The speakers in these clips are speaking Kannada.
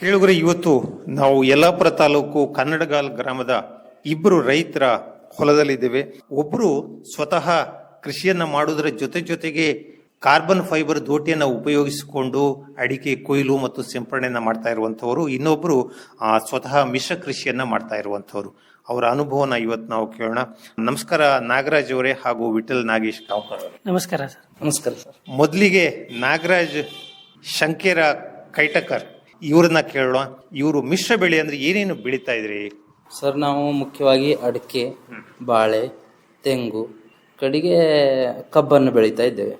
ಕೇಳುಗರೆ ಇವತ್ತು ನಾವು ಯಲ್ಲಾಪುರ ತಾಲೂಕು ಕನ್ನಡಗಾಲ್ ಗ್ರಾಮದ ಇಬ್ಬರು ರೈತರ ಹೊಲದಲ್ಲಿದ್ದೇವೆ. ಒಬ್ಬರು ಸ್ವತಃ ಕೃಷಿಯನ್ನ ಮಾಡುವುದರ ಜೊತೆ ಜೊತೆಗೆ ಕಾರ್ಬನ್ ಫೈಬರ್ ದೋಟಿಯನ್ನು ಉಪಯೋಗಿಸಿಕೊಂಡು ಅಡಿಕೆ ಕೊಯ್ಲು ಮತ್ತು ಸಿಂಪರಣೆಯನ್ನು ಮಾಡ್ತಾ ಇರುವಂಥವರು. ಇನ್ನೊಬ್ಬರು ಆ, ಸ್ವತಃ ಮಿಶ್ರ ಕೃಷಿಯನ್ನ ಮಾಡ್ತಾ ಇರುವಂತವರು ಅವರ ಅನುಭವನ ಇವತ್ತು ನಾವು ಕೇಳೋಣ. ನಮಸ್ಕಾರ ನಾಗರಾಜ್ ಅವರೇ ಹಾಗೂ ವಿಠಲ್ ನಾಗೇಶ್ ಕಾವ್ಕರ್ ಅವರೇ. ನಮಸ್ಕಾರ ಸರ್. ನಮಸ್ಕಾರ ಸರ್. ಮೊದಲಿಗೆ ನಾಗರಾಜ್ ಶಂಕೇರ ಕೈಟಕರ್ ಇವ್ರನ್ನ ಕೇಳೋಣ. ಇವರು ಮಿಶ್ರ ಬೆಳೆ ಅಂದ್ರೆ ಏನೇನು ಬೆಳೀತಾ ಇದ್ರಿ? ಸರ್ ನಾವು ಮುಖ್ಯವಾಗಿ ಅಡಿಕೆ ಬಾಳೆ ತೆಂಗು ಕಡೆಗೆ ಕಬ್ಬನ್ನು ಬೆಳೀತಾ ಇದ್ದೇವೆ.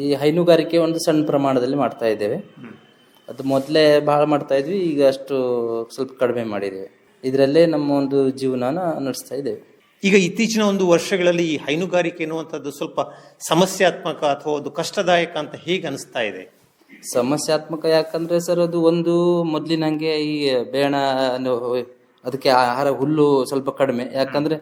ಈ ಹೈನುಗಾರಿಕೆ ಒಂದು ಸಣ್ಣ ಪ್ರಮಾಣದಲ್ಲಿ ಮಾಡ್ತಾ ಇದ್ದೇವೆ. ಅದು ಮೊದಲೇ ಭಾಳ ಮಾಡ್ತಾ ಇದ್ವಿ ಈಗ ಅಷ್ಟು ಸ್ವಲ್ಪ ಕಡಿಮೆ ಮಾಡಿದ್ದೇವೆ. ಇದರಲ್ಲೇ ನಮ್ಮ ಒಂದು ಜೀವನನ ನಡೆಸ್ತಾ ಇದ್ದೇವೆ. ಈಗ ಇತ್ತೀಚಿನ ಒಂದು ವರ್ಷಗಳಲ್ಲಿ ಈ ಹೈನುಗಾರಿಕೆ ಅನ್ನುವಂಥದ್ದು ಸ್ವಲ್ಪ ಸಮಸ್ಯಾತ್ಮಕ ಅಥವಾ ಒಂದು ಕಷ್ಟದಾಯಕ ಅಂತ ಹೇಗೆ ಅನಿಸ್ತಾ ಇದೆ? ಸಮಸ್ಯಾತ್ಮಕ ಯಾಕಂದ್ರೆ ಸರ್ ಅದು ಒಂದು ಮೊದ್ಲಿನಂಗೆ ಈ ಬೇಣ ಅದಕ್ಕೆ ಆಹಾರ ಹುಲ್ಲು ಸ್ವಲ್ಪ ಕಡಿಮೆ. ಯಾಕಂದ್ರೆ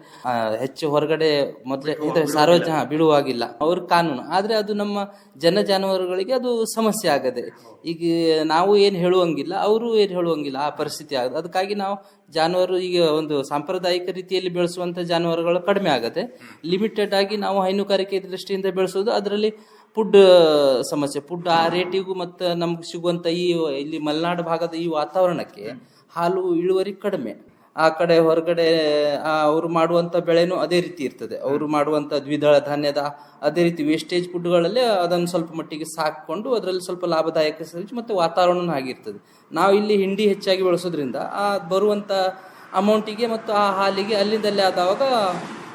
ಹೆಚ್ಚು ಹೊರಗಡೆ ಮೊದಲೇ ಇದ್ರೆ ಸಾರ್ವಜನಿಕ ಬಿಡುವಾಗಿಲ್ಲ. ಅವ್ರ ಕಾನೂನು. ಆದ್ರೆ ಅದು ನಮ್ಮ ಜನ ಜಾನುವಾರುಗಳಿಗೆ ಅದು ಸಮಸ್ಯೆ ಆಗದೆ. ಈಗ ನಾವು ಏನು ಹೇಳುವಂಗಿಲ್ಲ ಅವರು ಏನು ಹೇಳುವಂಗಿಲ್ಲ ಆ ಪರಿಸ್ಥಿತಿ ಆಗದೆ. ಅದಕ್ಕಾಗಿ ನಾವು ಜಾನುವಾರು ಈಗ ಒಂದು ಸಾಂಪ್ರದಾಯಿಕ ರೀತಿಯಲ್ಲಿ ಬೆಳೆಸುವಂತ ಜಾನುವಾರುಗಳು ಕಡಿಮೆ ಆಗತ್ತೆ ಲಿಮಿಟೆಡ್ ಆಗಿ ನಾವು ಹೈನುಗಾರಿಕೆ ದೃಷ್ಟಿಯಿಂದ ಬೆಳೆಸೋದು ಅದರಲ್ಲಿ ಫುಡ್ ಸಮಸ್ಯೆ. ಫುಡ್ ಆ ರೇಟಿಗೂ ಮತ್ತು ನಮ್ಗೆ ಸಿಗುವಂಥ ಈ ಇಲ್ಲಿ ಮಲೆನಾಡು ಭಾಗದ ಈ ವಾತಾವರಣಕ್ಕೆ ಹಾಲು ಇಳುವರಿ ಕಡಿಮೆ. ಆ ಕಡೆ ಹೊರಗಡೆ ಅವರು ಮಾಡುವಂಥ ಬೆಳೆನೂ ಅದೇ ರೀತಿ ಇರ್ತದೆ. ಅವರು ಮಾಡುವಂಥ ದ್ವಿದಳ ಧಾನ್ಯದ ಅದೇ ರೀತಿ ವೇಸ್ಟೇಜ್ ಫುಡ್ಗಳಲ್ಲಿ ಅದನ್ನು ಸ್ವಲ್ಪ ಮಟ್ಟಿಗೆ ಸಾಕೊಂಡು ಅದರಲ್ಲಿ ಸ್ವಲ್ಪ ಲಾಭದಾಯಕ ಮತ್ತು ವಾತಾವರಣ ಆಗಿರ್ತದೆ ನಾವು ಇಲ್ಲಿ ಹಿಂಡಿ ಹೆಚ್ಚಾಗಿ ಬಳಸೋದ್ರಿಂದ ಆ ಬರುವಂಥ ಅಮೌಂಟಿಗೆ ಮತ್ತು ಆ ಹಾಲಿಗೆ ಅಲ್ಲಿಂದಲ್ಲೇ ಆದವಾಗ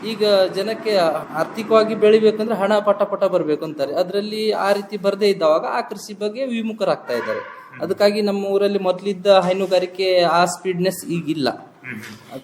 ಈಗ ಜನಕ್ಕೆ ಆರ್ಥಿಕವಾಗಿ ಬೆಳಿಬೇಕಂದ್ರೆ ಹಣ ಪಟ ಪಟ ಬರಬೇಕು ಅಂತಾರೆ. ಅದರಲ್ಲಿ ಆ ರೀತಿ ಬರದೇ ಇದ್ದವಾಗ ಆ ಕೃಷಿ ಬಗ್ಗೆ ವಿಮುಖರಾಗ್ತಾ ಇದ್ದಾರೆ. ಅದಕ್ಕಾಗಿ ನಮ್ಮ ಊರಲ್ಲಿ ಮೊದಲಿದ್ದ ಹೈನುಗಾರಿಕೆ ಆ ಸ್ಪೀಡ್ನೆಸ್ ಈಗಿಲ್ಲ.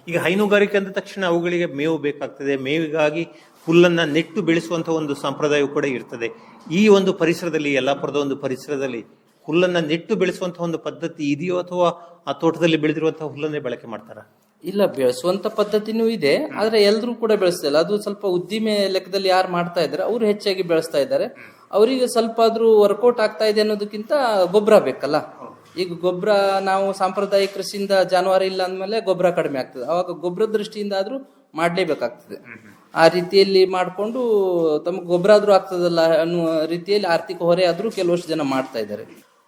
ಈಗ ಹೈನುಗಾರಿಕೆ ಅಂದ ತಕ್ಷಣ ಅವುಗಳಿಗೆ ಮೇವು ಬೇಕಾಗ್ತದೆ. ಮೇವಿಗಾಗಿ ಹುಲ್ಲನ್ನ ನೆಟ್ಟು ಬೆಳೆಸುವಂತ ಒಂದು ಸಂಪ್ರದಾಯ ಕೂಡ ಇರ್ತದೆ. ಈ ಒಂದು ಪರಿಸರದಲ್ಲಿ, ಯಲ್ಲಾಪುರದ ಒಂದು ಪರಿಸರದಲ್ಲಿ ಹುಲ್ಲನ್ನ ನೆಟ್ಟು ಬೆಳೆಸುವಂತ ಒಂದು ಪದ್ಧತಿ ಇದೆಯೋ ಅಥವಾ ಆ ತೋಟದಲ್ಲಿ ಬೆಳೆದಿರುವಂತಹ ಹುಲ್ಲನ್ನೇ ಬಳಕೆ ಮಾಡ್ತಾರ? ಇಲ್ಲ, ಬೆಳೆಸುವಂತ ಪದ್ಧತಿನೂ ಇದೆ, ಆದ್ರೆ ಎಲ್ಲರೂ ಕೂಡ ಬೆಳೆಸ್ತಿಲ್ಲ. ಅದು ಸ್ವಲ್ಪ ಉದ್ದಿಮೆ ಲೆಕ್ಕದಲ್ಲಿ ಯಾರು ಮಾಡ್ತಾ ಇದ್ದಾರೆ, ಅವರು ಹೆಚ್ಚಾಗಿ ಬೆಳೆಸ್ತಾ ಇದ್ದಾರೆ. ಅವರಿಗೆ ಸ್ವಲ್ಪ ಆದ್ರೂ ವರ್ಕೌಟ್ ಆಗ್ತಾ ಇದೆ ಅನ್ನೋದಕ್ಕಿಂತ ಗೊಬ್ಬರ ಬೇಕಲ್ಲ. ಈಗ ಗೊಬ್ಬರ, ನಾವು ಸಾಂಪ್ರದಾಯಿಕ ಕೃಷಿಯಿಂದ ಜಾನುವಾರು ಇಲ್ಲ ಅಂದಮೇಲೆ ಗೊಬ್ಬರ ಕಡಿಮೆ ಆಗ್ತದೆ. ಅವಾಗ ಗೊಬ್ಬರ ದೃಷ್ಟಿಯಿಂದ ಆದ್ರೂ ಮಾಡಲೇಬೇಕಾಗ್ತದೆ. ಆ ರೀತಿಯಲ್ಲಿ ಮಾಡಿಕೊಂಡು ತಮಗೆ ಗೊಬ್ಬರ ಆದ್ರೂ ಆಗ್ತದಲ್ಲ ಅನ್ನುವ ರೀತಿಯಲ್ಲಿ ಆರ್ಥಿಕ ಹೊರೆ ಆದ್ರೂ ಕೆಲವಷ್ಟು ಜನ ಮಾಡ್ತಾ ಇದ್ದಾರೆ.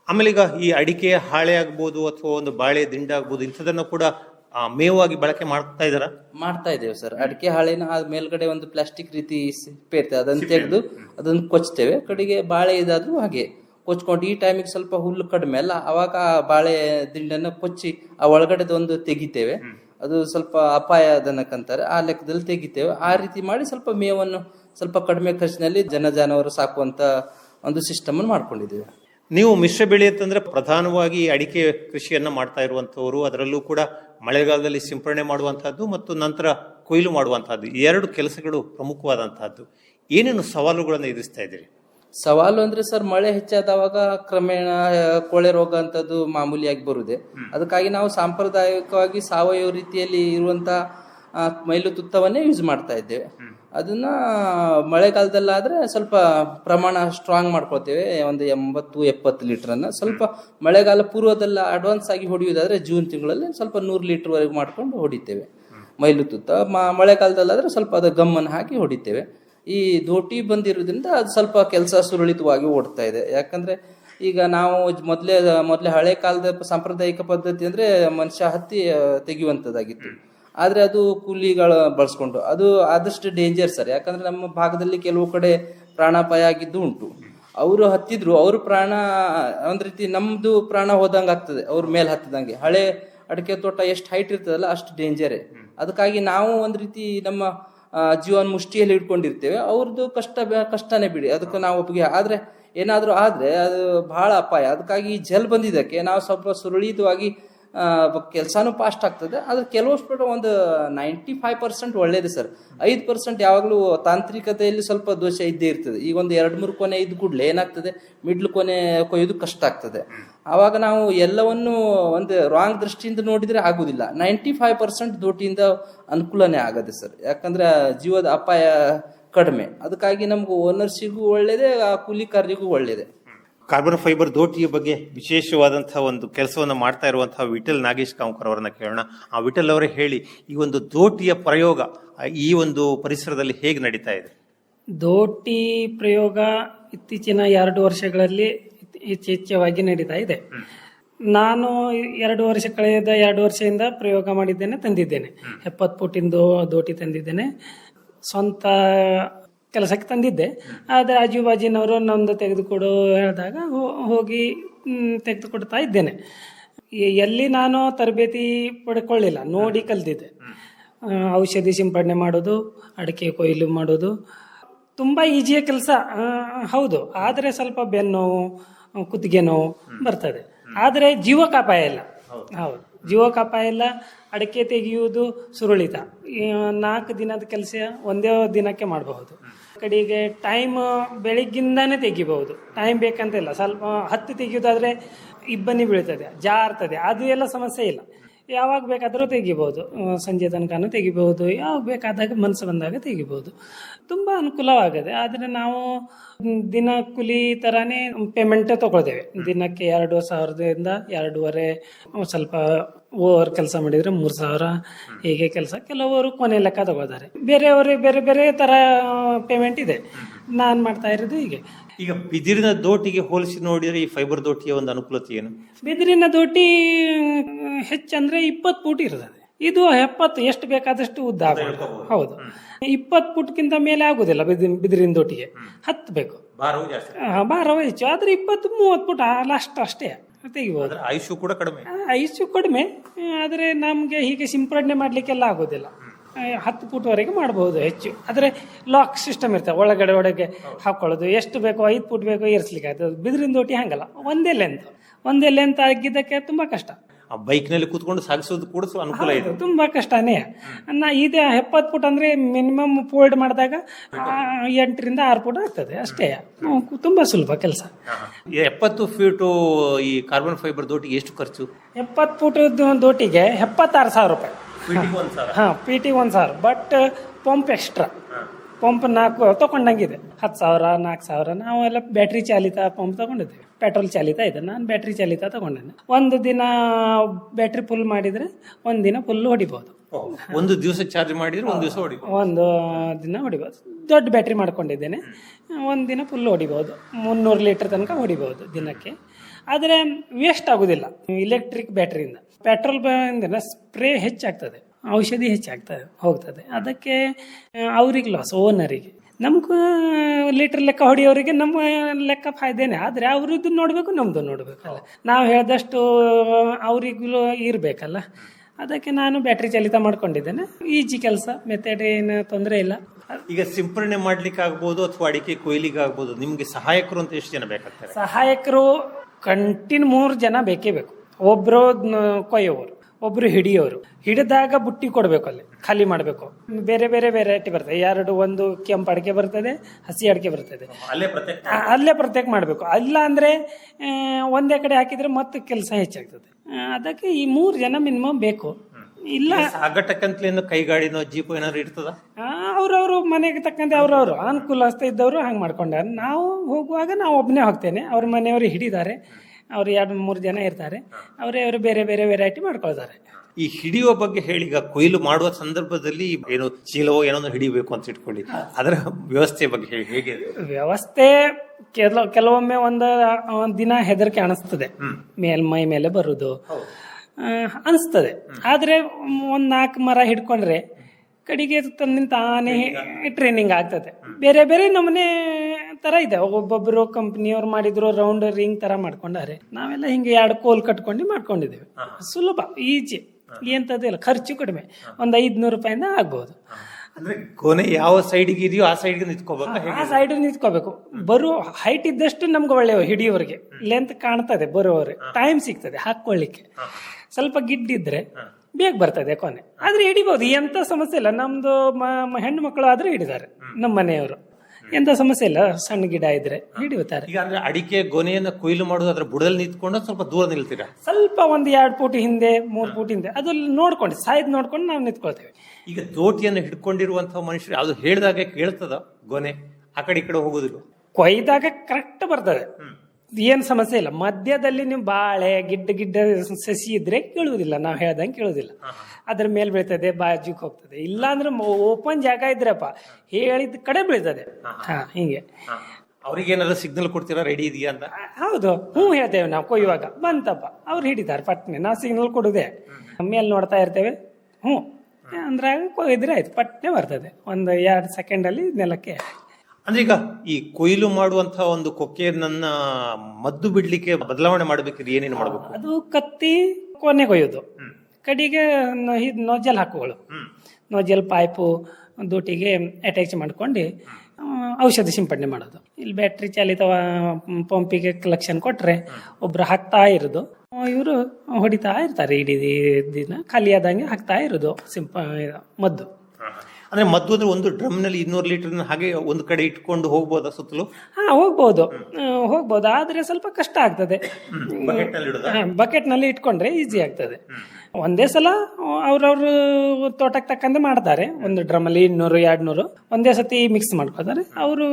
ಆಮೇಲೆ ಈಗ ಈ ಅಡಿಕೆ, ಹಾಳೆ ಆಗ್ಬೋದು ಅಥವಾ ಒಂದು ಬಾಳೆ, ದಿಂಡ ಆಗ್ಬೋದು ಇಂಥದನ್ನ ಕೂಡ ಆ, ಮೇವಾಗಿ ಬಳಕೆ ಮಾಡ್ತಾ ಇದಾರ ಮಾಡ್ತಾ ಇದ್ದೇವೆ ಸರ್. ಅಡಿಕೆ ಹಾಳೆನ ಆ ಮೇಲ್ಗಡೆ ಒಂದು ಪ್ಲಾಸ್ಟಿಕ್ ರೀತಿ ಸಿಪ್ಪೆ ಇರ್ತದೆ ಅದನ್ನು ತೆಗೆದು ಅದನ್ನು ಕೊಚ್ತೇವೆ. ಕಡೆಗೆ ಬಾಳೆ ಇದಾದ್ರೂ ಹಾಗೆ ಕೊಚ್ಕೊಂಡು ಈ ಟೈಮಿಗೆ ಸ್ವಲ್ಪ ಹುಲ್ಲು ಕಡಿಮೆ ಅಲ್ಲ ಅವಾಗ ಆ ಬಾಳೆ ದಿಂಡನ್ನು ಕೊಚ್ಚಿ ಆ ಒಳಗಡೆದು ಒಂದು ತೆಗಿತೇವೆ. ಅದು ಸ್ವಲ್ಪ ಅಪಾಯ ಅಪಾಯದನಕ್ಕಂತಾರೆ ಆ ಲೆಕ್ಕದಲ್ಲಿ ತೆಗಿತೇವೆ. ಆ ರೀತಿ ಮಾಡಿ ಸ್ವಲ್ಪ ಮೇವನ್ನು ಸ್ವಲ್ಪ ಕಡಿಮೆ ಖರ್ಚಿನಲ್ಲಿ ಜನ ಜಾನುವಾರು ಸಾಕುವಂತ ಒಂದು ಸಿಸ್ಟಮ್ ಅನ್ನು ಮಾಡ್ಕೊಂಡಿದ್ದೇವೆ. ನೀವು ಮಿಶ್ರ ಬೆಳೆ ಅಂತಂದ್ರೆ ಪ್ರಧಾನವಾಗಿ ಅಡಿಕೆ ಕೃಷಿಯನ್ನ ಮಾಡ್ತಾ ಇರುವಂತವರು ಅದರಲ್ಲೂ ಕೂಡ ಮಳೆಗಾಲದಲ್ಲಿ ಸಿಂಪರಣೆ ಮಾಡುವಂತಹದ್ದು ಮತ್ತು ನಂತರ ಕೊಯ್ಲು ಮಾಡುವಂತಹದ್ದು ಎರಡು ಕೆಲಸಗಳು ಪ್ರಮುಖವಾದಂತಹದ್ದು ಏನೇನು ಸವಾಲುಗಳನ್ನು ಎದುರಿಸ್ತಾ ಇದ್ದೀರಿ? ಸವಾಲು ಅಂದ್ರೆ ಸರ್ ಮಳೆ ಹೆಚ್ಚಾದವಾಗ ಕ್ರಮೇಣ ಕೊಳೆ ರೋಗ ಅಂತದ್ದು ಮಾಮೂಲಿಯಾಗಿ ಬರುದೆ. ಅದಕ್ಕಾಗಿ ನಾವು ಸಾಂಪ್ರದಾಯಿಕವಾಗಿ ಸಾವಯವ ರೀತಿಯಲ್ಲಿ ಇರುವಂತಹ ಮೈಲು ತುತ್ತವನ್ನೇ ಯೂಸ್ ಮಾಡ್ತಾ ಇದ್ದೇವೆ. ಅದನ್ನ ಮಳೆಗಾಲದಲ್ಲಾದ್ರೆ ಸ್ವಲ್ಪ ಪ್ರಮಾಣ ಸ್ಟ್ರಾಂಗ್ ಮಾಡ್ಕೊಳ್ತೇವೆ. ಒಂದು ಎಂಬತ್ತು, ಎಪ್ಪತ್ತು ಲೀಟ್ರನ್ನು. ಸ್ವಲ್ಪ ಮಳೆಗಾಲ ಪೂರ್ವದಲ್ಲ ಅಡ್ವಾನ್ಸ್ ಆಗಿ ಹೊಡೆಯುವುದಾದ್ರೆ ಜೂನ್ ತಿಂಗಳಲ್ಲಿ ಸ್ವಲ್ಪ ನೂರು ಲೀಟರ್ ಮಾಡಿಕೊಂಡು ಹೊಡಿತೇವೆ. ಮೈಲು ತುತ್ತ. ಮ- ಮಳೆಗಾಲದಲ್ಲಾದ್ರೆ ಸ್ವಲ್ಪ ಅದು ಗಮ್ಮನ್ನು ಹಾಕಿ ಹೊಡಿತೇವೆ. ಈ ದೋಟಿ ಬಂದಿರೋದ್ರಿಂದ ಅದು ಸ್ವಲ್ಪ ಕೆಲಸ ಸುರಳಿತವಾಗಿ ಓಡ್ತಾ ಇದೆ. ಯಾಕಂದ್ರೆ ಈಗ ನಾವು ಮೊದಲೇ ಮೊದಲೇ ಹಳೆ ಕಾಲದ ಸಾಂಪ್ರದಾಯಿಕ ಪದ್ಧತಿ ಅಂದ್ರೆ ಮನುಷ್ಯ ಹತ್ತಿ ತೆಗೆಯುವಂಥದ್ದಾಗಿತ್ತು ಆದ್ರೆ ಅದು ಕೂಲಿಗಳು ಬಳಸ್ಕೊಂಡು. ಅದು ಆದಷ್ಟು ಡೇಂಜರ್ ಸರ್ ಯಾಕಂದ್ರೆ ನಮ್ಮ ಭಾಗದಲ್ಲಿ ಕೆಲವು ಕಡೆ ಪ್ರಾಣಾಪಾಯ ಆಗಿದ್ದು ಉಂಟು. ಅವರು ಹತ್ತಿದ್ರು. ಅವ್ರ ಪ್ರಾಣ, ಒಂದು ರೀತಿ ನಮ್ಮದು ಪ್ರಾಣ ಹೋದಂಗೆ ಆಗ್ತದೆ. ಅವ್ರ ಮೇಲೆ ಹತ್ತಿದಂಗೆ. ಹಳೆ ಅಡಿಕೆ ತೋಟ ಎಷ್ಟು ಹೈಟ್ ಇರ್ತದಲ್ಲ ಅಷ್ಟು ಡೇಂಜರೇ ಅದಕ್ಕಾಗಿ ನಾವು ಒಂದು ರೀತಿ ನಮ್ಮ ಜೀವನ್ ಮುಷ್ಟಿಯಲ್ಲಿ ಇಟ್ಕೊಂಡಿರ್ತೇವೆ. ಅವ್ರದ್ದು ಕಷ್ಟ ಕಷ್ಟನೇ ಬಿಡಿ. ಅದಕ್ಕೆ ನಾವು ಒಪ್ಪಿಗೆ. ಆದ್ರೆ ಏನಾದರೂ ಆದ್ರೆ ಅದು ಬಹಳ ಅಪಾಯ. ಅದಕ್ಕಾಗಿ ಜಲ್ ಬಂದಿದ್ದಕ್ಕೆ ನಾವು ಸ್ವಲ್ಪ ಸುರಳಿತವಾಗಿ ಕೆಲಸನೂ ಫಾಸ್ಟ್ ಆಗ್ತದೆ. ಆದ್ರೆ ಕೆಲವಷ್ಟು ಒಂದು ನೈಂಟಿ ಫೈವ್ ಪರ್ಸೆಂಟ್ ಒಳ್ಳೇದು ಸರ್ ಐದು ಪರ್ಸೆಂಟ್ ಯಾವಾಗಲೂ ತಾಂತ್ರಿಕತೆಯಲ್ಲಿ ಸ್ವಲ್ಪ ದೋಷ ಇದ್ದೇ ಇರ್ತದೆ. ಈಗ ಒಂದು ಎರಡು, ಮೂರು ಕೊನೆ ಇದ್ ಕೂಡಲೇ ಏನಾಗ್ತದೆ? ಮಿಡ್ಲ್ ಕೊನೆ ಕೊಯ್ಯೋದು ಕಷ್ಟ ಆಗ್ತದೆ. ಆವಾಗ ನಾವು ಎಲ್ಲವನ್ನು ಒಂದು ರಾಂಗ್ ದೃಷ್ಟಿಯಿಂದ ನೋಡಿದರೆ ಆಗೋದಿಲ್ಲ. ನೈಂಟಿ ಫೈವ್ ಪರ್ಸೆಂಟ್ ದೋಟಿಯಿಂದ ಅನುಕೂಲನೇ ಆಗದೆ ಸರ್ ಯಾಕಂದ್ರೆ ಜೀವದ ಅಪಾಯ ಕಡಿಮೆ. ಅದಕ್ಕಾಗಿ ನಮ್ಗೆ ಓನರ್ಸಿಗೂ ಒಳ್ಳೇದೇ, ಆ ಕೂಲಿಕಾರರಿಗೂ ಒಳ್ಳೇದೇ. ಕಾರ್ಬನ್ ಫೈಬರ್ ದೋಟಿಯ ಬಗ್ಗೆ ವಿಶೇಷವಾದಂತಹ ಒಂದು ಕೆಲಸವನ್ನು ಮಾಡ್ತಾ ಇರುವಂತಹ ವಿಠಲ್ ನಾಗೇಶ್ ಕಾಂಕರ್ ಅವರನ್ನ ಕೇಳೋಣ. ಆ ವಿಠಲ್ ಅವರೇ ಹೇಳಿ ಈ ಒಂದು ದೋಟಿಯ ಪ್ರಯೋಗ ಈ ಒಂದು ಪರಿಸರದಲ್ಲಿ ಹೇಗೆ ನಡೀತಾ ಇದೆ? ದೋಟಿ ಪ್ರಯೋಗ ಇತ್ತೀಚಿನ ಎರಡು ವರ್ಷಗಳಲ್ಲಿ ಯಥೇಚ್ಛವಾಗಿ ನಡೀತಾ ಇದೆ. ನಾನು ಎರಡು ವರ್ಷ ಕಳೆದ ಎರಡು ವರ್ಷದಿಂದ ಪ್ರಯೋಗ ಮಾಡಿದ್ದೇನೆ ತಂದಿದ್ದೇನೆ. ಎಪ್ಪತ್ತು ಫುಟಿಂದು ದೋಟಿ ತಂದಿದ್ದೇನೆ. ಸ್ವಂತ ಕೆಲಸಕ್ಕೆ ತಂದಿದ್ದೆ. ಆದರೆ ಆಜು ಬಾಜಿನವರು ನಮ್ಮದು ತೆಗೆದುಕೊಡು ಹೇಳಿದಾಗ ಹೋಗಿ ತೆಗೆದುಕೊಡ್ತಾ ಇದ್ದೇನೆ. ಎಲ್ಲಿ ನಾನು ತರಬೇತಿ ಪಡ್ಕೊಳ್ಳಿಲ್ಲ ನೋಡಿ ಕಲ್ತಿದ್ದೆ. ಔಷಧಿ ಸಿಂಪಡಣೆ ಮಾಡೋದು ಅಡಿಕೆ ಕೊಯ್ಲು ಮಾಡೋದು. ತುಂಬ ಈಜಿಯ ಕೆಲಸ ಹೌದು. ಆದರೆ ಸ್ವಲ್ಪ ಬೆನ್ನು ಕುತ್ತಿಗೆ ನೋವು ಬರ್ತದೆ. ಆದರೆ ಜೀವಕ್ಕಾಪಾಯ ಇಲ್ಲ. ಹೌದು. ಜೀವಕ್ಕಾಪಾಯ ಎಲ್ಲ ಅಡಿಕೆ ತೆಗೆಯುವುದು ಸುರುಳಿತ. ನಾಲ್ಕು ದಿನದ ಕೆಲಸ ಒಂದೇ ದಿನಕ್ಕೆ ಮಾಡಬಹುದು. ಕಡೆಗೆ ಟೈಮ್ ಬೆಳಿಗ್ಗಿಂದಾನೇ ತೆಗಿಬಹುದು. ಟೈಮ್ ಬೇಕಂತ ಇಲ್ಲ. ಸ್ವಲ್ಪ ಹತ್ತು ತೆಗೆಯೋದಾದ್ರೆ ಇಬ್ಬನಿ ಬೀಳ್ತದೆ, ಜಾರ್ತದೆ. ಅದು ಎಲ್ಲ ಸಮಸ್ಯೆ ಇಲ್ಲ. ಯಾವಾಗ ಬೇಕಾದರೂ ತೆಗಿಬೋದು ಸಂಜೆ ತನಕನೂ ತೆಗಿಬಹುದು, ಯಾವಾಗ ಬೇಕಾದಾಗ ಮನಸ್ಸು ಬಂದಾಗ ತೆಗಿಬೋದು ತುಂಬ ಅನುಕೂಲವಾಗಿದೆ, ಆದರೆ ನಾವು ದಿನ ಕೂಲಿ ಥರನೇ ಪೇಮೆಂಟ್ ತೊಗೊಳ್ತೇವೆ. ದಿನಕ್ಕೆ ಎರಡು ಸಾವಿರದಿಂದ ಎರಡೂವರೆ ಸ್ವಲ್ಪ ಓವರ್ ಕೆಲಸ ಮಾಡಿದರೆ ಮೂರು ಸಾವಿರ, ಹೀಗೆ ಕೆಲಸ. ಕೆಲವರು ಕೊನೆ ಲೆಕ್ಕ ತಗೋತಾರೆ ಬೇರೆಯವರು ಬೇರೆ ಬೇರೆ ಥರ ಪೇಮೆಂಟ್ ಇದೆ. ನಾನು ಮಾಡ್ತಾ ಇರೋದು ಹೀಗೆ. ಈಗ ಬಿದಿರಿನ ದೋಟಿಗೆ ಹೋಲಿಸಿ ನೋಡಿದ್ರೆ ಈ ಫೈಬರ್ ದೋಟಿಯ ಒಂದು ಅನುಕೂಲತೆ ಏನು? ಬಿದಿರಿನ ದೋಟಿ ಹೆಚ್ಚಂದ್ರೆ ಇಪ್ಪತ್ತು ಫೂಟ್ ಇರ್ತದೆ. ಇದು ಎಪ್ಪತ್ತು ಎಷ್ಟು ಬೇಕಾದಷ್ಟು ಉದ್ದ. ಹೌದು. ಇಪ್ಪತ್ತು ಫುಟ್ಗಿಂತ ಮೇಲೆ ಆಗುದಿಲ್ಲ ಬಿದಿರಿನ ಬಿದಿರಿನ ದೋಟಿಗೆ. ಹತ್ತು ಬೇಕು. ಭಾರವು ಹೆಚ್ಚು. ಆದ್ರೆ ಇಪ್ಪತ್ತು ಮೂವತ್ತು ಫುಟ್ ಲಾಸ್ಟ್ ಅಷ್ಟೇ ತೆಗಿಬಹುದು ಆಯುಷು ಕೂಡ ಕಡಿಮೆ. ಐಸು ಕಡಿಮೆ. ಆದ್ರೆ ನಮ್ಗೆ ಹೀಗೆ ಸಿಂಪಡಣೆ ಮಾಡ್ಲಿಕ್ಕೆಲ್ಲ ಆಗೋದಿಲ್ಲ. ಹತ್ತು ಫೂಟ್ವರೆಗೆ ಮಾಡಬಹುದು ಹೆಚ್ಚು. ಆದರೆ ಲಾಕ್ ಸಿಸ್ಟಮ್ ಇರ್ತದೆ. ಒಳಗಡೆ ಒಳಗೆ ಹಾಕೊಳ್ಳೋದು. ಎಷ್ಟು ಬೇಕೋ ಐದು ಫೂಟ್ ಬೇಕೋ ಏರಿಸ್ಲಿಕ್ಕೆ ಆಗ್ತದೆ. ಬಿದಿರಿನ ದೋಟಿ ಹಂಗಲ್ಲ. ಒಂದೇ ಲೆಂತ್ ಒಂದೇ ಲೆಂತ್ ಆಗಿದ್ದಕ್ಕೆ ತುಂಬ ಕಷ್ಟ. ಆ ಬೈಕ್ನಲ್ಲಿ ಕೂತ್ಕೊಂಡು ಸಾಗಿಸೋದು ಕೂಡ ಅನುಕೂಲ ಇದೆ. ತುಂಬ ಕಷ್ಟನೇ. ನಾ ಇದೆ ಎಪ್ಪತ್ತು ಫುಟ್ ಅಂದ್ರೆ ಮಿನಿಮಮ್ ಫೋಲ್ಡ್ ಮಾಡಿದಾಗ ಎಂಟರಿಂದ ಆರು ಫುಟ್ ಆಗ್ತದೆ. ಅಷ್ಟೇ. ತುಂಬ ಸುಲಭ ಕೆಲಸ. ಎಪ್ಪತ್ತು ಫೀಟು ಈ ಕಾರ್ಬನ್ ಫೈಬರ್ ದೋಟಿಗೆ ಎಷ್ಟು ಖರ್ಚು? ಎಪ್ಪತ್ತು ಫುಟ್ ದೋಟಿಗೆ ಎಪ್ಪತ್ತಾರು ಸಾವಿರ ರೂಪಾಯಿ. ಹಾಂ ಪಿ ಟಿ ಒಂದು ಸಾವಿರ ಬಟ್ ಪಂಪ್ ಎಕ್ಸ್ಟ್ರಾ ಪಂಪ್ ನಾಲ್ಕು ತಗೊಂಡಂಗಿದೆ ಹತ್ತು ಸಾವಿರ ನಾಲ್ಕು ಸಾವಿರ ನಾವೆಲ್ಲ ಬ್ಯಾಟ್ರಿ ಚಾಲಿತ ಪಂಪ್ ತಗೊಂಡಿದ್ದೀವಿ. ಪೆಟ್ರೋಲ್ ಚಾಲಿತ ಇದೆ. ನಾನು ಬ್ಯಾಟ್ರಿ ಚಾಲಿತ ತೊಗೊಂಡೇನೆ. ಒಂದು ದಿನ ಬ್ಯಾಟ್ರಿ ಫುಲ್ ಮಾಡಿದರೆ ಒಂದು ದಿನ ಫುಲ್ ಹೊಡಿಬೋದು. ಒಂದು ದಿವಸ ಚಾರ್ಜ್ ಮಾಡಿದ್ರೆ ಒಂದು ದಿವಸ ಹೊಡಿ ಒಂದು ದಿನ ಹೊಡಿಬೋದು. ದೊಡ್ಡ ಬ್ಯಾಟ್ರಿ ಮಾಡ್ಕೊಂಡಿದ್ದೇನೆ. ಒಂದು ದಿನ ಫುಲ್ ಹೊಡಿಬೋದು. ಮುನ್ನೂರು ಲೀಟರ್ ತನಕ ಹೊಡಿಬೋದು ದಿನಕ್ಕೆ. ಆದರೆ ವೇಸ್ಟ್ ಆಗೋದಿಲ್ಲ. ಇಲೆಕ್ಟ್ರಿಕ್ ಬ್ಯಾಟ್ರಿಯಿಂದ ಪೆಟ್ರೋಲ್ ಇಂದ ಸ್ಪ್ರೇ ಹೆಚ್ಚಾಗ್ತದೆ ಔಷಧಿ ಹೆಚ್ಚಾಗ್ತದೆ ಹೋಗ್ತದೆ. ಅದಕ್ಕೆ ಅವ್ರಿಗೆ ಲಾಸ್ ಓನರಿಗೆ ನಮಗೂ ಲೀಟರ್ ಲೆಕ್ಕ ಹೊಡೆಯೋರಿಗೆ ನಮ್ಮ ಲೆಕ್ಕ ಫಾಯ್ದೇನೆ. ಆದರೆ ಅವ್ರದ್ದು ನೋಡಬೇಕು ನಮ್ಮದು ನೋಡಬೇಕಲ್ಲ ನಾವು ಹೇಳಿದಷ್ಟು ಅವರಿಗೂ ಇರಬೇಕಲ್ಲ. ಅದಕ್ಕೆ ನಾನು ಬ್ಯಾಟ್ರಿ ಚಾಲಿತ ಮಾಡ್ಕೊಂಡಿದ್ದೇನೆ. ಈಜಿ ಕೆಲಸ ಮೆಥಡ್ ಏನು ತೊಂದರೆ ಇಲ್ಲ. ಈಗ ಸಿಂಪರಣೆ ಮಾಡ್ಲಿಕ್ಕೆ ಆಗ್ಬೋದು ಅಥವಾ ಅಡಿಕೆ ಕೊಯ್ಲಿಗೆ ಆಗ್ಬೋದು ನಿಮಗೆ ಸಹಾಯಕರು ಅಂತ ಎಷ್ಟು ಜನ ಬೇಕಾಗ್ತಾರೆ? ಸಹಾಯಕರು ಕಂಟಿನ್ಯೂ ಮೂರು ಜನ ಬೇಕೇ ಬೇಕು. ಒಬ್ರು ಕೊಯ್ಯೋರು ಒಬ್ರು ಹಿಡಿಯೋರು. ಹಿಡಿದಾಗ ಬುಟ್ಟಿ ಕೊಡಬೇಕು ಅಲ್ಲಿ ಖಾಲಿ ಮಾಡಬೇಕು. ಬೇರೆ ಬೇರೆ ವೆರೈಟಿ ಬರ್ತದೆ. ಎರಡು ಒಂದು ಕೆಂಪು ಅಡಿಕೆ ಬರ್ತದೆ ಹಸಿ ಅಡಿಕೆ ಬರ್ತದೆ. ಅಲ್ಲೇ ಪ್ರತ್ಯೇಕ ಅಲ್ಲೇ ಮಾಡಬೇಕು. ಇಲ್ಲ ಅಂದ್ರೆ ಒಂದೇ ಕಡೆ ಹಾಕಿದ್ರೆ ಮತ್ತೆ ಕೆಲಸ ಹೆಚ್ಚಾಗ್ತದೆ. ಅದಕ್ಕೆ ಈ ಮೂರು ಜನ ಮಿನಿಮಮ್ ಬೇಕು. ಇಲ್ಲ ಸಾಗಟಕ್ಕಂತಲೇನು ಕೈಗಾಡಿನೋ ಜೀಪು ಏನಾದ್ರು ಇರ್ತದ? ಅವ್ರವ್ರು ಮನೆಗೆ ತಕ್ಕಂತೆ ಅವ್ರವ್ರು. ಅನುಕೂಲ ಇದ್ದವರು ಹಂಗೆ ಮಾಡ್ಕೊಂಡಾರೆ. ನಾವು ಹೋಗುವಾಗ ನಾವು ಒಬ್ಬನೇ ಹೋಗ್ತೇನೆ. ಅವ್ರ ಮನೆಯವರು ಹಿಡಿತಾರೆ ಅವ್ರು ಎರಡು ಮೂರು ಜನ ಇರ್ತಾರೆ. ಅವರೇ ಅವರು ಬೇರೆ ಬೇರೆ ವೆರೈಟಿ ಮಾಡ್ಕೊಳ್ತಾರೆ. ಈ ಹಿಡಿಯುವ ಬಗ್ಗೆ ಹೇಳಿ ಈಗ ಕೊಯ್ಲು ಮಾಡುವ ಸಂದರ್ಭದಲ್ಲಿ ಏನು ಚೀಲವೋ ಏನೋ ಹಿಡಿಬೇಕು ಅಂತ ಇಟ್ಕೊಳ್ಳಿ. ಅದರ ವ್ಯವಸ್ಥೆ ಬಗ್ಗೆ ಹೇಳಿ ಹೇಗೆ? ವ್ಯವಸ್ಥೆ ಕೆಲ ಕೆಲವೊಮ್ಮೆ ಒಂದು ದಿನ ಹೆದರಿಕೆ ಅನಿಸ್ತದೆ. ಮೇಲ್ಮೈ ಮೇಲೆ ಬರುದು. ಅನಿಸ್ತದೆ. ಆದ್ರೆ ಒಂದ್ ನಾಲ್ಕು ಮರ ಹಿಡ್ಕೊಂಡ್ರೆ ಕಡಿಗೆ ತಂದಿನ ತಾನೇ ಟ್ರೈನಿಂಗ್ ಆಗ್ತದೆ. ಬೇರೆ ಬೇರೆ ನಮೂನೆ ತರ ಇದೆ. ಒಬ್ಬೊಬ್ರು ಕಂಪ್ನಿಯವ್ರು ಮಾಡಿದ್ರು ರೌಂಡ್ ರಿಂಗ್ ತರ ಮಾಡ್ಕೊಂಡಾರೆ. ನಾವೆಲ್ಲ ಹಿಂಗೆ ಎರಡು ಕೋಲ್ ಕಟ್ಕೊಂಡು ಮಾಡ್ಕೊಂಡಿದ್ದೇವೆ. ಸುಲಭ ಈಜಿ ಎಂತದಿಲ್ಲ ಖರ್ಚು ಕಡಿಮೆ. ಒಂದು ಐದ್ನೂರು ರೂಪಾಯಿಂದ ಆಗ್ಬಹುದು ಅಂದ್ರೆ ಕೊನೆ ಯಾವ ಸೈಡ್ಗೆ ಇದೆಯೋ ಆ ಸೈಡ್ಗೆ ನಿಂತ್ಕೋಬೇಕು ಆ ಸೈಡ್ ನಿಂತ್ಕೋಬೇಕು. ಬರೋ ಹೈಟ್ ಇದ್ದಷ್ಟು ನಮ್ಗೆ ಒಳ್ಳೆಯ ಹಿಡಿಯೋರಿಗೆ. ಲೆಂತ್ ಕಾಣ್ತದೆ ಬರೋವ್ರೆ. ಟೈಮ್ ಸಿಗ್ತದೆ ಹಾಕೊಳ್ಳಿಕ್ಕೆ ಸ್ವಲ್ಪ ಗಿಡ್ಡಿದ್ರೆ ಬೇಗ ಬರ್ತದೆ ಕೊನೆ. ಆದ್ರೆ ಹಿಡಿಬಹುದು ಎಂತ ಸಮಸ್ಯೆ ಇಲ್ಲ. ನಮ್ದು ಹೆಣ್ಣು ಮಕ್ಕಳು ಆದ್ರೆ ಹಿಡಿದಾರೆ ನಮ್ಮ ಮನೆಯವರು. ಎಂತ ಸಮಸ್ಯೆ ಇಲ್ಲ ಸಣ್ಣ ಗಿಡ ಇದ್ರೆ ಹಿಡಿಯುತ್ತಾರೆ ಈಗ ಅಂದ್ರೆ ಅಡಿಕೆ ಗೊನೆಯನ್ನು ಕೊಯ್ಲು ಮಾಡೋದು ಅದ್ರ ಬುಡದಲ್ಲಿ ನಿಂತ್ಕೊಂಡು ಸ್ವಲ್ಪ ದೂರ ನಿಲ್ತೀರಾ? ಸ್ವಲ್ಪ ಒಂದು ಎರಡು ಫೂಟ್ ಹಿಂದೆ ಮೂರು ಫೂಟ್ ಹಿಂದೆ ಅದು ನೋಡ್ಕೊಂಡು ಸಾಯ್ದು ನೋಡ್ಕೊಂಡು ನಾವು ನಿಂತ್ಕೊಳ್ತೇವೆ. ಈಗ ತೋಟಿಯನ್ನು ಹಿಡ್ಕೊಂಡಿರುವಂತಹ ಮನುಷ್ಯರು ಅದು ಹೇಳಿದಾಗ ಕೇಳ್ತದ ಗೊನೆ ಆ ಕಡೆ ಈ ಕಡೆ ಹೋಗೋದಿಲ್ಲ ಕೊಯ್ದಾಗ ಕರೆಕ್ಟ್ ಬರ್ತದೆ. ಏನು ಸಮಸ್ಯೆ ಇಲ್ಲ. ಮಧ್ಯದಲ್ಲಿ ನೀವು ಬಾಳೆ ಗಿಡ್ಡ ಗಿಡ್ಡ ಸಸಿ ಇದ್ರೆ ಕೇಳುವುದಿಲ್ಲ. ನಾವು ಹೇಳ್ದಂಗೆ ಕೇಳುವುದಿಲ್ಲ. ಅದ್ರ ಮೇಲೆ ಬೀಳ್ತದೆ ಬಾಜುಕ್ ಹೋಗ್ತದೆ. ಇಲ್ಲಾಂದ್ರೆ ಓಪನ್ ಜಾಗ ಇದ್ರಪ್ಪ. ಹೇಳಿದ ಕಡೆ ಬೆಳೀತದೆ. ಹಾ ಹಿಂಗೆ. ಅವ್ರಿಗೆ ಏನಾದ್ರು ಸಿಗ್ನಲ್ ಕೊಡ್ತೀರಾ? ರೆಡಿ ಇದೆಯಾ ಅಂತ? ಹೌದು. ಹ್ಞೂ ಹೇಳ್ತೇವೆ ನಾವು ಕೊಯ್ಯುವಾಗ. ಬಂತಪ್ಪ. ಅವ್ರು ಹಿಡಿತಾರೆ ಪಟ್ನೆ. ನಾವು ಸಿಗ್ನಲ್ ಕೊಡುದೇ. ಮೇಲೆ ನೋಡ್ತಾ ಇರ್ತೇವೆ. ಹ್ಞೂ. ಅಂದ್ರೆ ಕೊಯ್ದ್ರೆ ಆಯ್ತು. ಪಟ್ನೆ ಬರ್ತದೆ. ಒಂದು ಎರಡು ಸೆಕೆಂಡಲ್ಲಿ ನೆಲಕ್ಕೆ ಅಂದ್ರೆ ಈಗ ಈ ಕೊಯ್ಲು ಮಾಡುವಂತಹ ಒಂದು ಕೊಕ್ಕೆಯನ್ನ ಮದ್ದು ಬಿಡ್ಲಿಕ್ಕೆ ಬದಲಾವಣೆ ಮಾಡ್ಬೇಕಿದ್ರೆ ಏನೇನು ಮಾಡಬೇಕು? ಅದು ಕತ್ತಿ ಕೊನೆ ಕೊಯ್ಯೋದು. ಕಡೆಗೆ ನೋಜಲ್ ಹಾಕುಗಳು ನೋಜಲ್ ಪೈಪು ದೂಟಿಗೆ ಅಟ್ಯಾಚ್ ಮಾಡ್ಕೊಂಡು ಔಷಧಿ ಸಿಂಪಡಣೆ ಮಾಡೋದು. ಇಲ್ಲಿ ಬ್ಯಾಟ್ರಿ ಚಾಲಿತ ಪಂಪಿಗೆ ಕಲೆಕ್ಷನ್ ಕೊಟ್ರೆ ಒಬ್ರು ಹಾಕ್ತಾ ಇರೋದು. ಇವರು ಹೊಡಿತಾ ಇರ್ತಾರೆ. ಇಡೀ ದಿನ ಖಾಲಿ ಆದಂಗೆ ಹಾಕ್ತಾ ಇರೋದು. ಸಿಂಪ ಮದ್ದು. ಅಂದ್ರೆ ಮದ್ದು ಅಂದ್ರೆ ಒಂದು ಡ್ರಮ್ನಲ್ಲಿ ಇನ್ನೂರು ಲೀಟರ್ ಹಾಗೆ ಒಂದು ಕಡೆ ಇಟ್ಕೊಂಡು ಹೋಗ್ಬೋದಾ ಸುತ್ತಲೂ? ಹಾ ಹೋಗ್ಬೋದು. ಹೋಗ್ಬೋದು. ಆದ್ರೆ ಸ್ವಲ್ಪ ಕಷ್ಟ ಆಗ್ತದೆ. ಬಕೆಟ್ನಲ್ಲಿ ಇಟ್ಕೊಂಡ್ರೆ ಈಸಿ ಆಗ್ತದೆ. ಒಂದೇ ಸಲ ಅವ್ರವ್ರು ತೋಟಕ್ಕೆ ತಕ್ಕಂತೆ ಮಾಡ್ತಾರೆ. ಒಂದು ಡ್ರಮ್ ಅಲ್ಲಿ ಇನ್ನೂರು ಎರಡ್ನೂರು. ಒಂದೇ ಸತಿ ಮಿಕ್ಸ್ ಮಾಡ್ಕೋತಾರೆ ಅವರು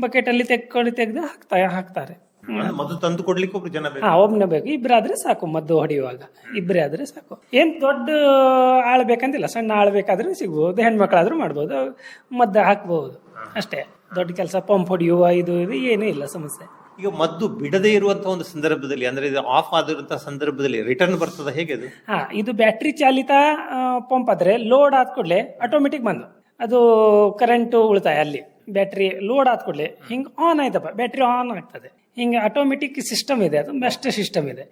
ಬಕೆಟ್ ಅಲ್ಲಿ ತೆಕ್ಕೊಂಡು ತೆಗೆದು ಹಾಕ್ತಾ ಹಾಕ್ತಾರೆ. ಮದ್ದು ತಂದು ಕೊಡ್ಲಿಕ್ಕೆ ಒಬ್ರು ಜನ ಬೇಕು. ಹಾ ಒಬ್ನೇ ಬೇಕು. ಇಬ್ಬರಾದ್ರೆ ಸಾಕು ಮದ್ದು ಹೊಡೆಯುವಾಗ. ಇಬ್ಬರೇ ಆದ್ರೆ ಸಾಕು. ಏನ್ ದೊಡ್ಡ ಆಳ್ ಬೇಕಂತಿಲ್ಲ ಸಣ್ಣ ಆಳ್ ಬೇಕಾದ್ರೆ ಸಿಗ್ಬೋದು. ಹೆಣ್ಮಕ್ಳಾದ್ರೂ ಮಾಡ್ಬೋದು. ಮದ್ದು ಹಾಕ್ಬಹುದು ಅಷ್ಟೇ. ದೊಡ್ಡ ಕೆಲಸ ಪಂಪ್ ಹೊಡೆಯುವ ಇದು ಇದು ಏನೂ ಇಲ್ಲ ಸಮಸ್ಯೆ. ಈಗ ಮದ್ದು ಬಿಡದೇ ಇರುವಂತಹ ಒಂದು ಸಂದರ್ಭದಲ್ಲಿ ಅಂದ್ರೆ ಇದು ಆಫ್ ಆಗಿರುವಂತಹ ಸಂದರ್ಭದಲ್ಲಿ ರಿಟರ್ನ್ ಬರ್ತದ ಹೇಗೆ ಅದು? ಹಾ ಇದು ಬ್ಯಾಟ್ರಿ ಚಾಲಿತ ಪಂಪ್ ಆದ್ರೆ ಲೋಡ್ ಆದ ಕೂಡಲೇ ಆಟೋಮೆಟಿಕ್ ಬಂದು. ಅದು ಕರೆಂಟ್ ಉಳಿತಾಯ ಅಲ್ಲಿ. ಬ್ಯಾಟ್ರಿ ಲೋಡ್ ಆದ ಕೂಡಲೇ ಹಿಂಗೆ ಆನ್ ಆಯ್ತಪ್ಪ. ಬ್ಯಾಟ್ರಿ ಆನ್ ಆಗ್ತದೆ. ಹಿಂಗೆ ಆಟೋಮೆಟಿಕ್ ಸಿಸ್ಟಮ್ ಇದೆ ಅದು ಬೆಸ್ಟ್ ಸಿಸ್ಟಮ್ ಇದೆ.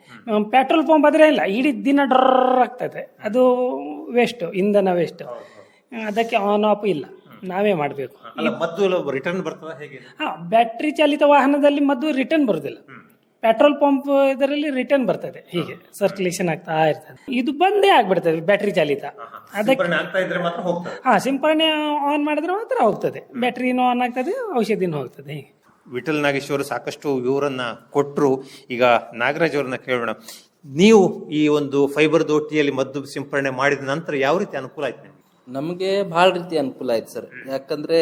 ಪೆಟ್ರೋಲ್ ಪಂಪ್ ಆದರೆ ಇಲ್ಲ ಇಡೀ ದಿನ ಡ್ರರ್ ಆಗ್ತದೆ. ಅದು ವೇಸ್ಟ್ ಇಂಧನ ವೇಸ್ಟ್ ಅದಕ್ಕೆ ಆನ್ ಆಫ್ ಇಲ್ಲ. ನಾವೇ ಮಾಡಬೇಕು. ಮದ್ದು ರಿಟರ್ನ್ ಬರ್ತದೆ ಹೇಗೆ? ಹಾ ಬ್ಯಾಟ್ರಿ ಚಾಲಿತ ವಾಹನದಲ್ಲಿ ಮದ್ದು ರಿಟರ್ನ್ ಬರೋದಿಲ್ಲ. ಪೆಟ್ರೋಲ್ ಪಂಪ್ ಇದರಲ್ಲಿ ರಿಟರ್ನ್ ಬರ್ತದೆ ಹೀಗೆ ಸರ್ಕ್ಯುಲೇಷನ್ ಆಗ್ತಾ ಇರ್ತದೆ. ಇದು ಬಂದೇ ಆಗ್ಬಿಡ್ತದೆ ಬ್ಯಾಟ್ರಿ ಚಾಲಿತ. ಅದಕ್ಕೆ ಹಾ ಸಿಂಪರಣೆ ಆನ್ ಮಾಡಿದ್ರೆ ಮಾತ್ರ ಹೋಗ್ತದೆ. ಬ್ಯಾಟ್ರಿನೂ ಆನ್ ಆಗ್ತದೆ ಔಷಧಿನೂ ಹೋಗ್ತದೆ ಹೀಗೆ. ವಿಠಲ್ ನಾಗೇಶ್ವರ ಸಾಕಷ್ಟು ವಿವರನ್ನ ಕೊಟ್ಟರು ಈಗ ನಾಗರಾಜ್ ಅವರನ್ನ ಕೇಳೋಣ. ನೀವು ಈ ಒಂದು ಫೈಬರ್ ದೋಟಿಯಲ್ಲಿ ಮದ್ದು ಸಿಂಪಡಣೆ ಮಾಡಿದ ನಂತರ ಯಾವ ರೀತಿ ಅನುಕೂಲ ಆಯ್ತು ನಿಮ್ಗೆ? ನಮಗೆ ಭಾಳ ರೀತಿ ಅನುಕೂಲ ಆಯ್ತು ಸರ್. ಯಾಕಂದ್ರೆ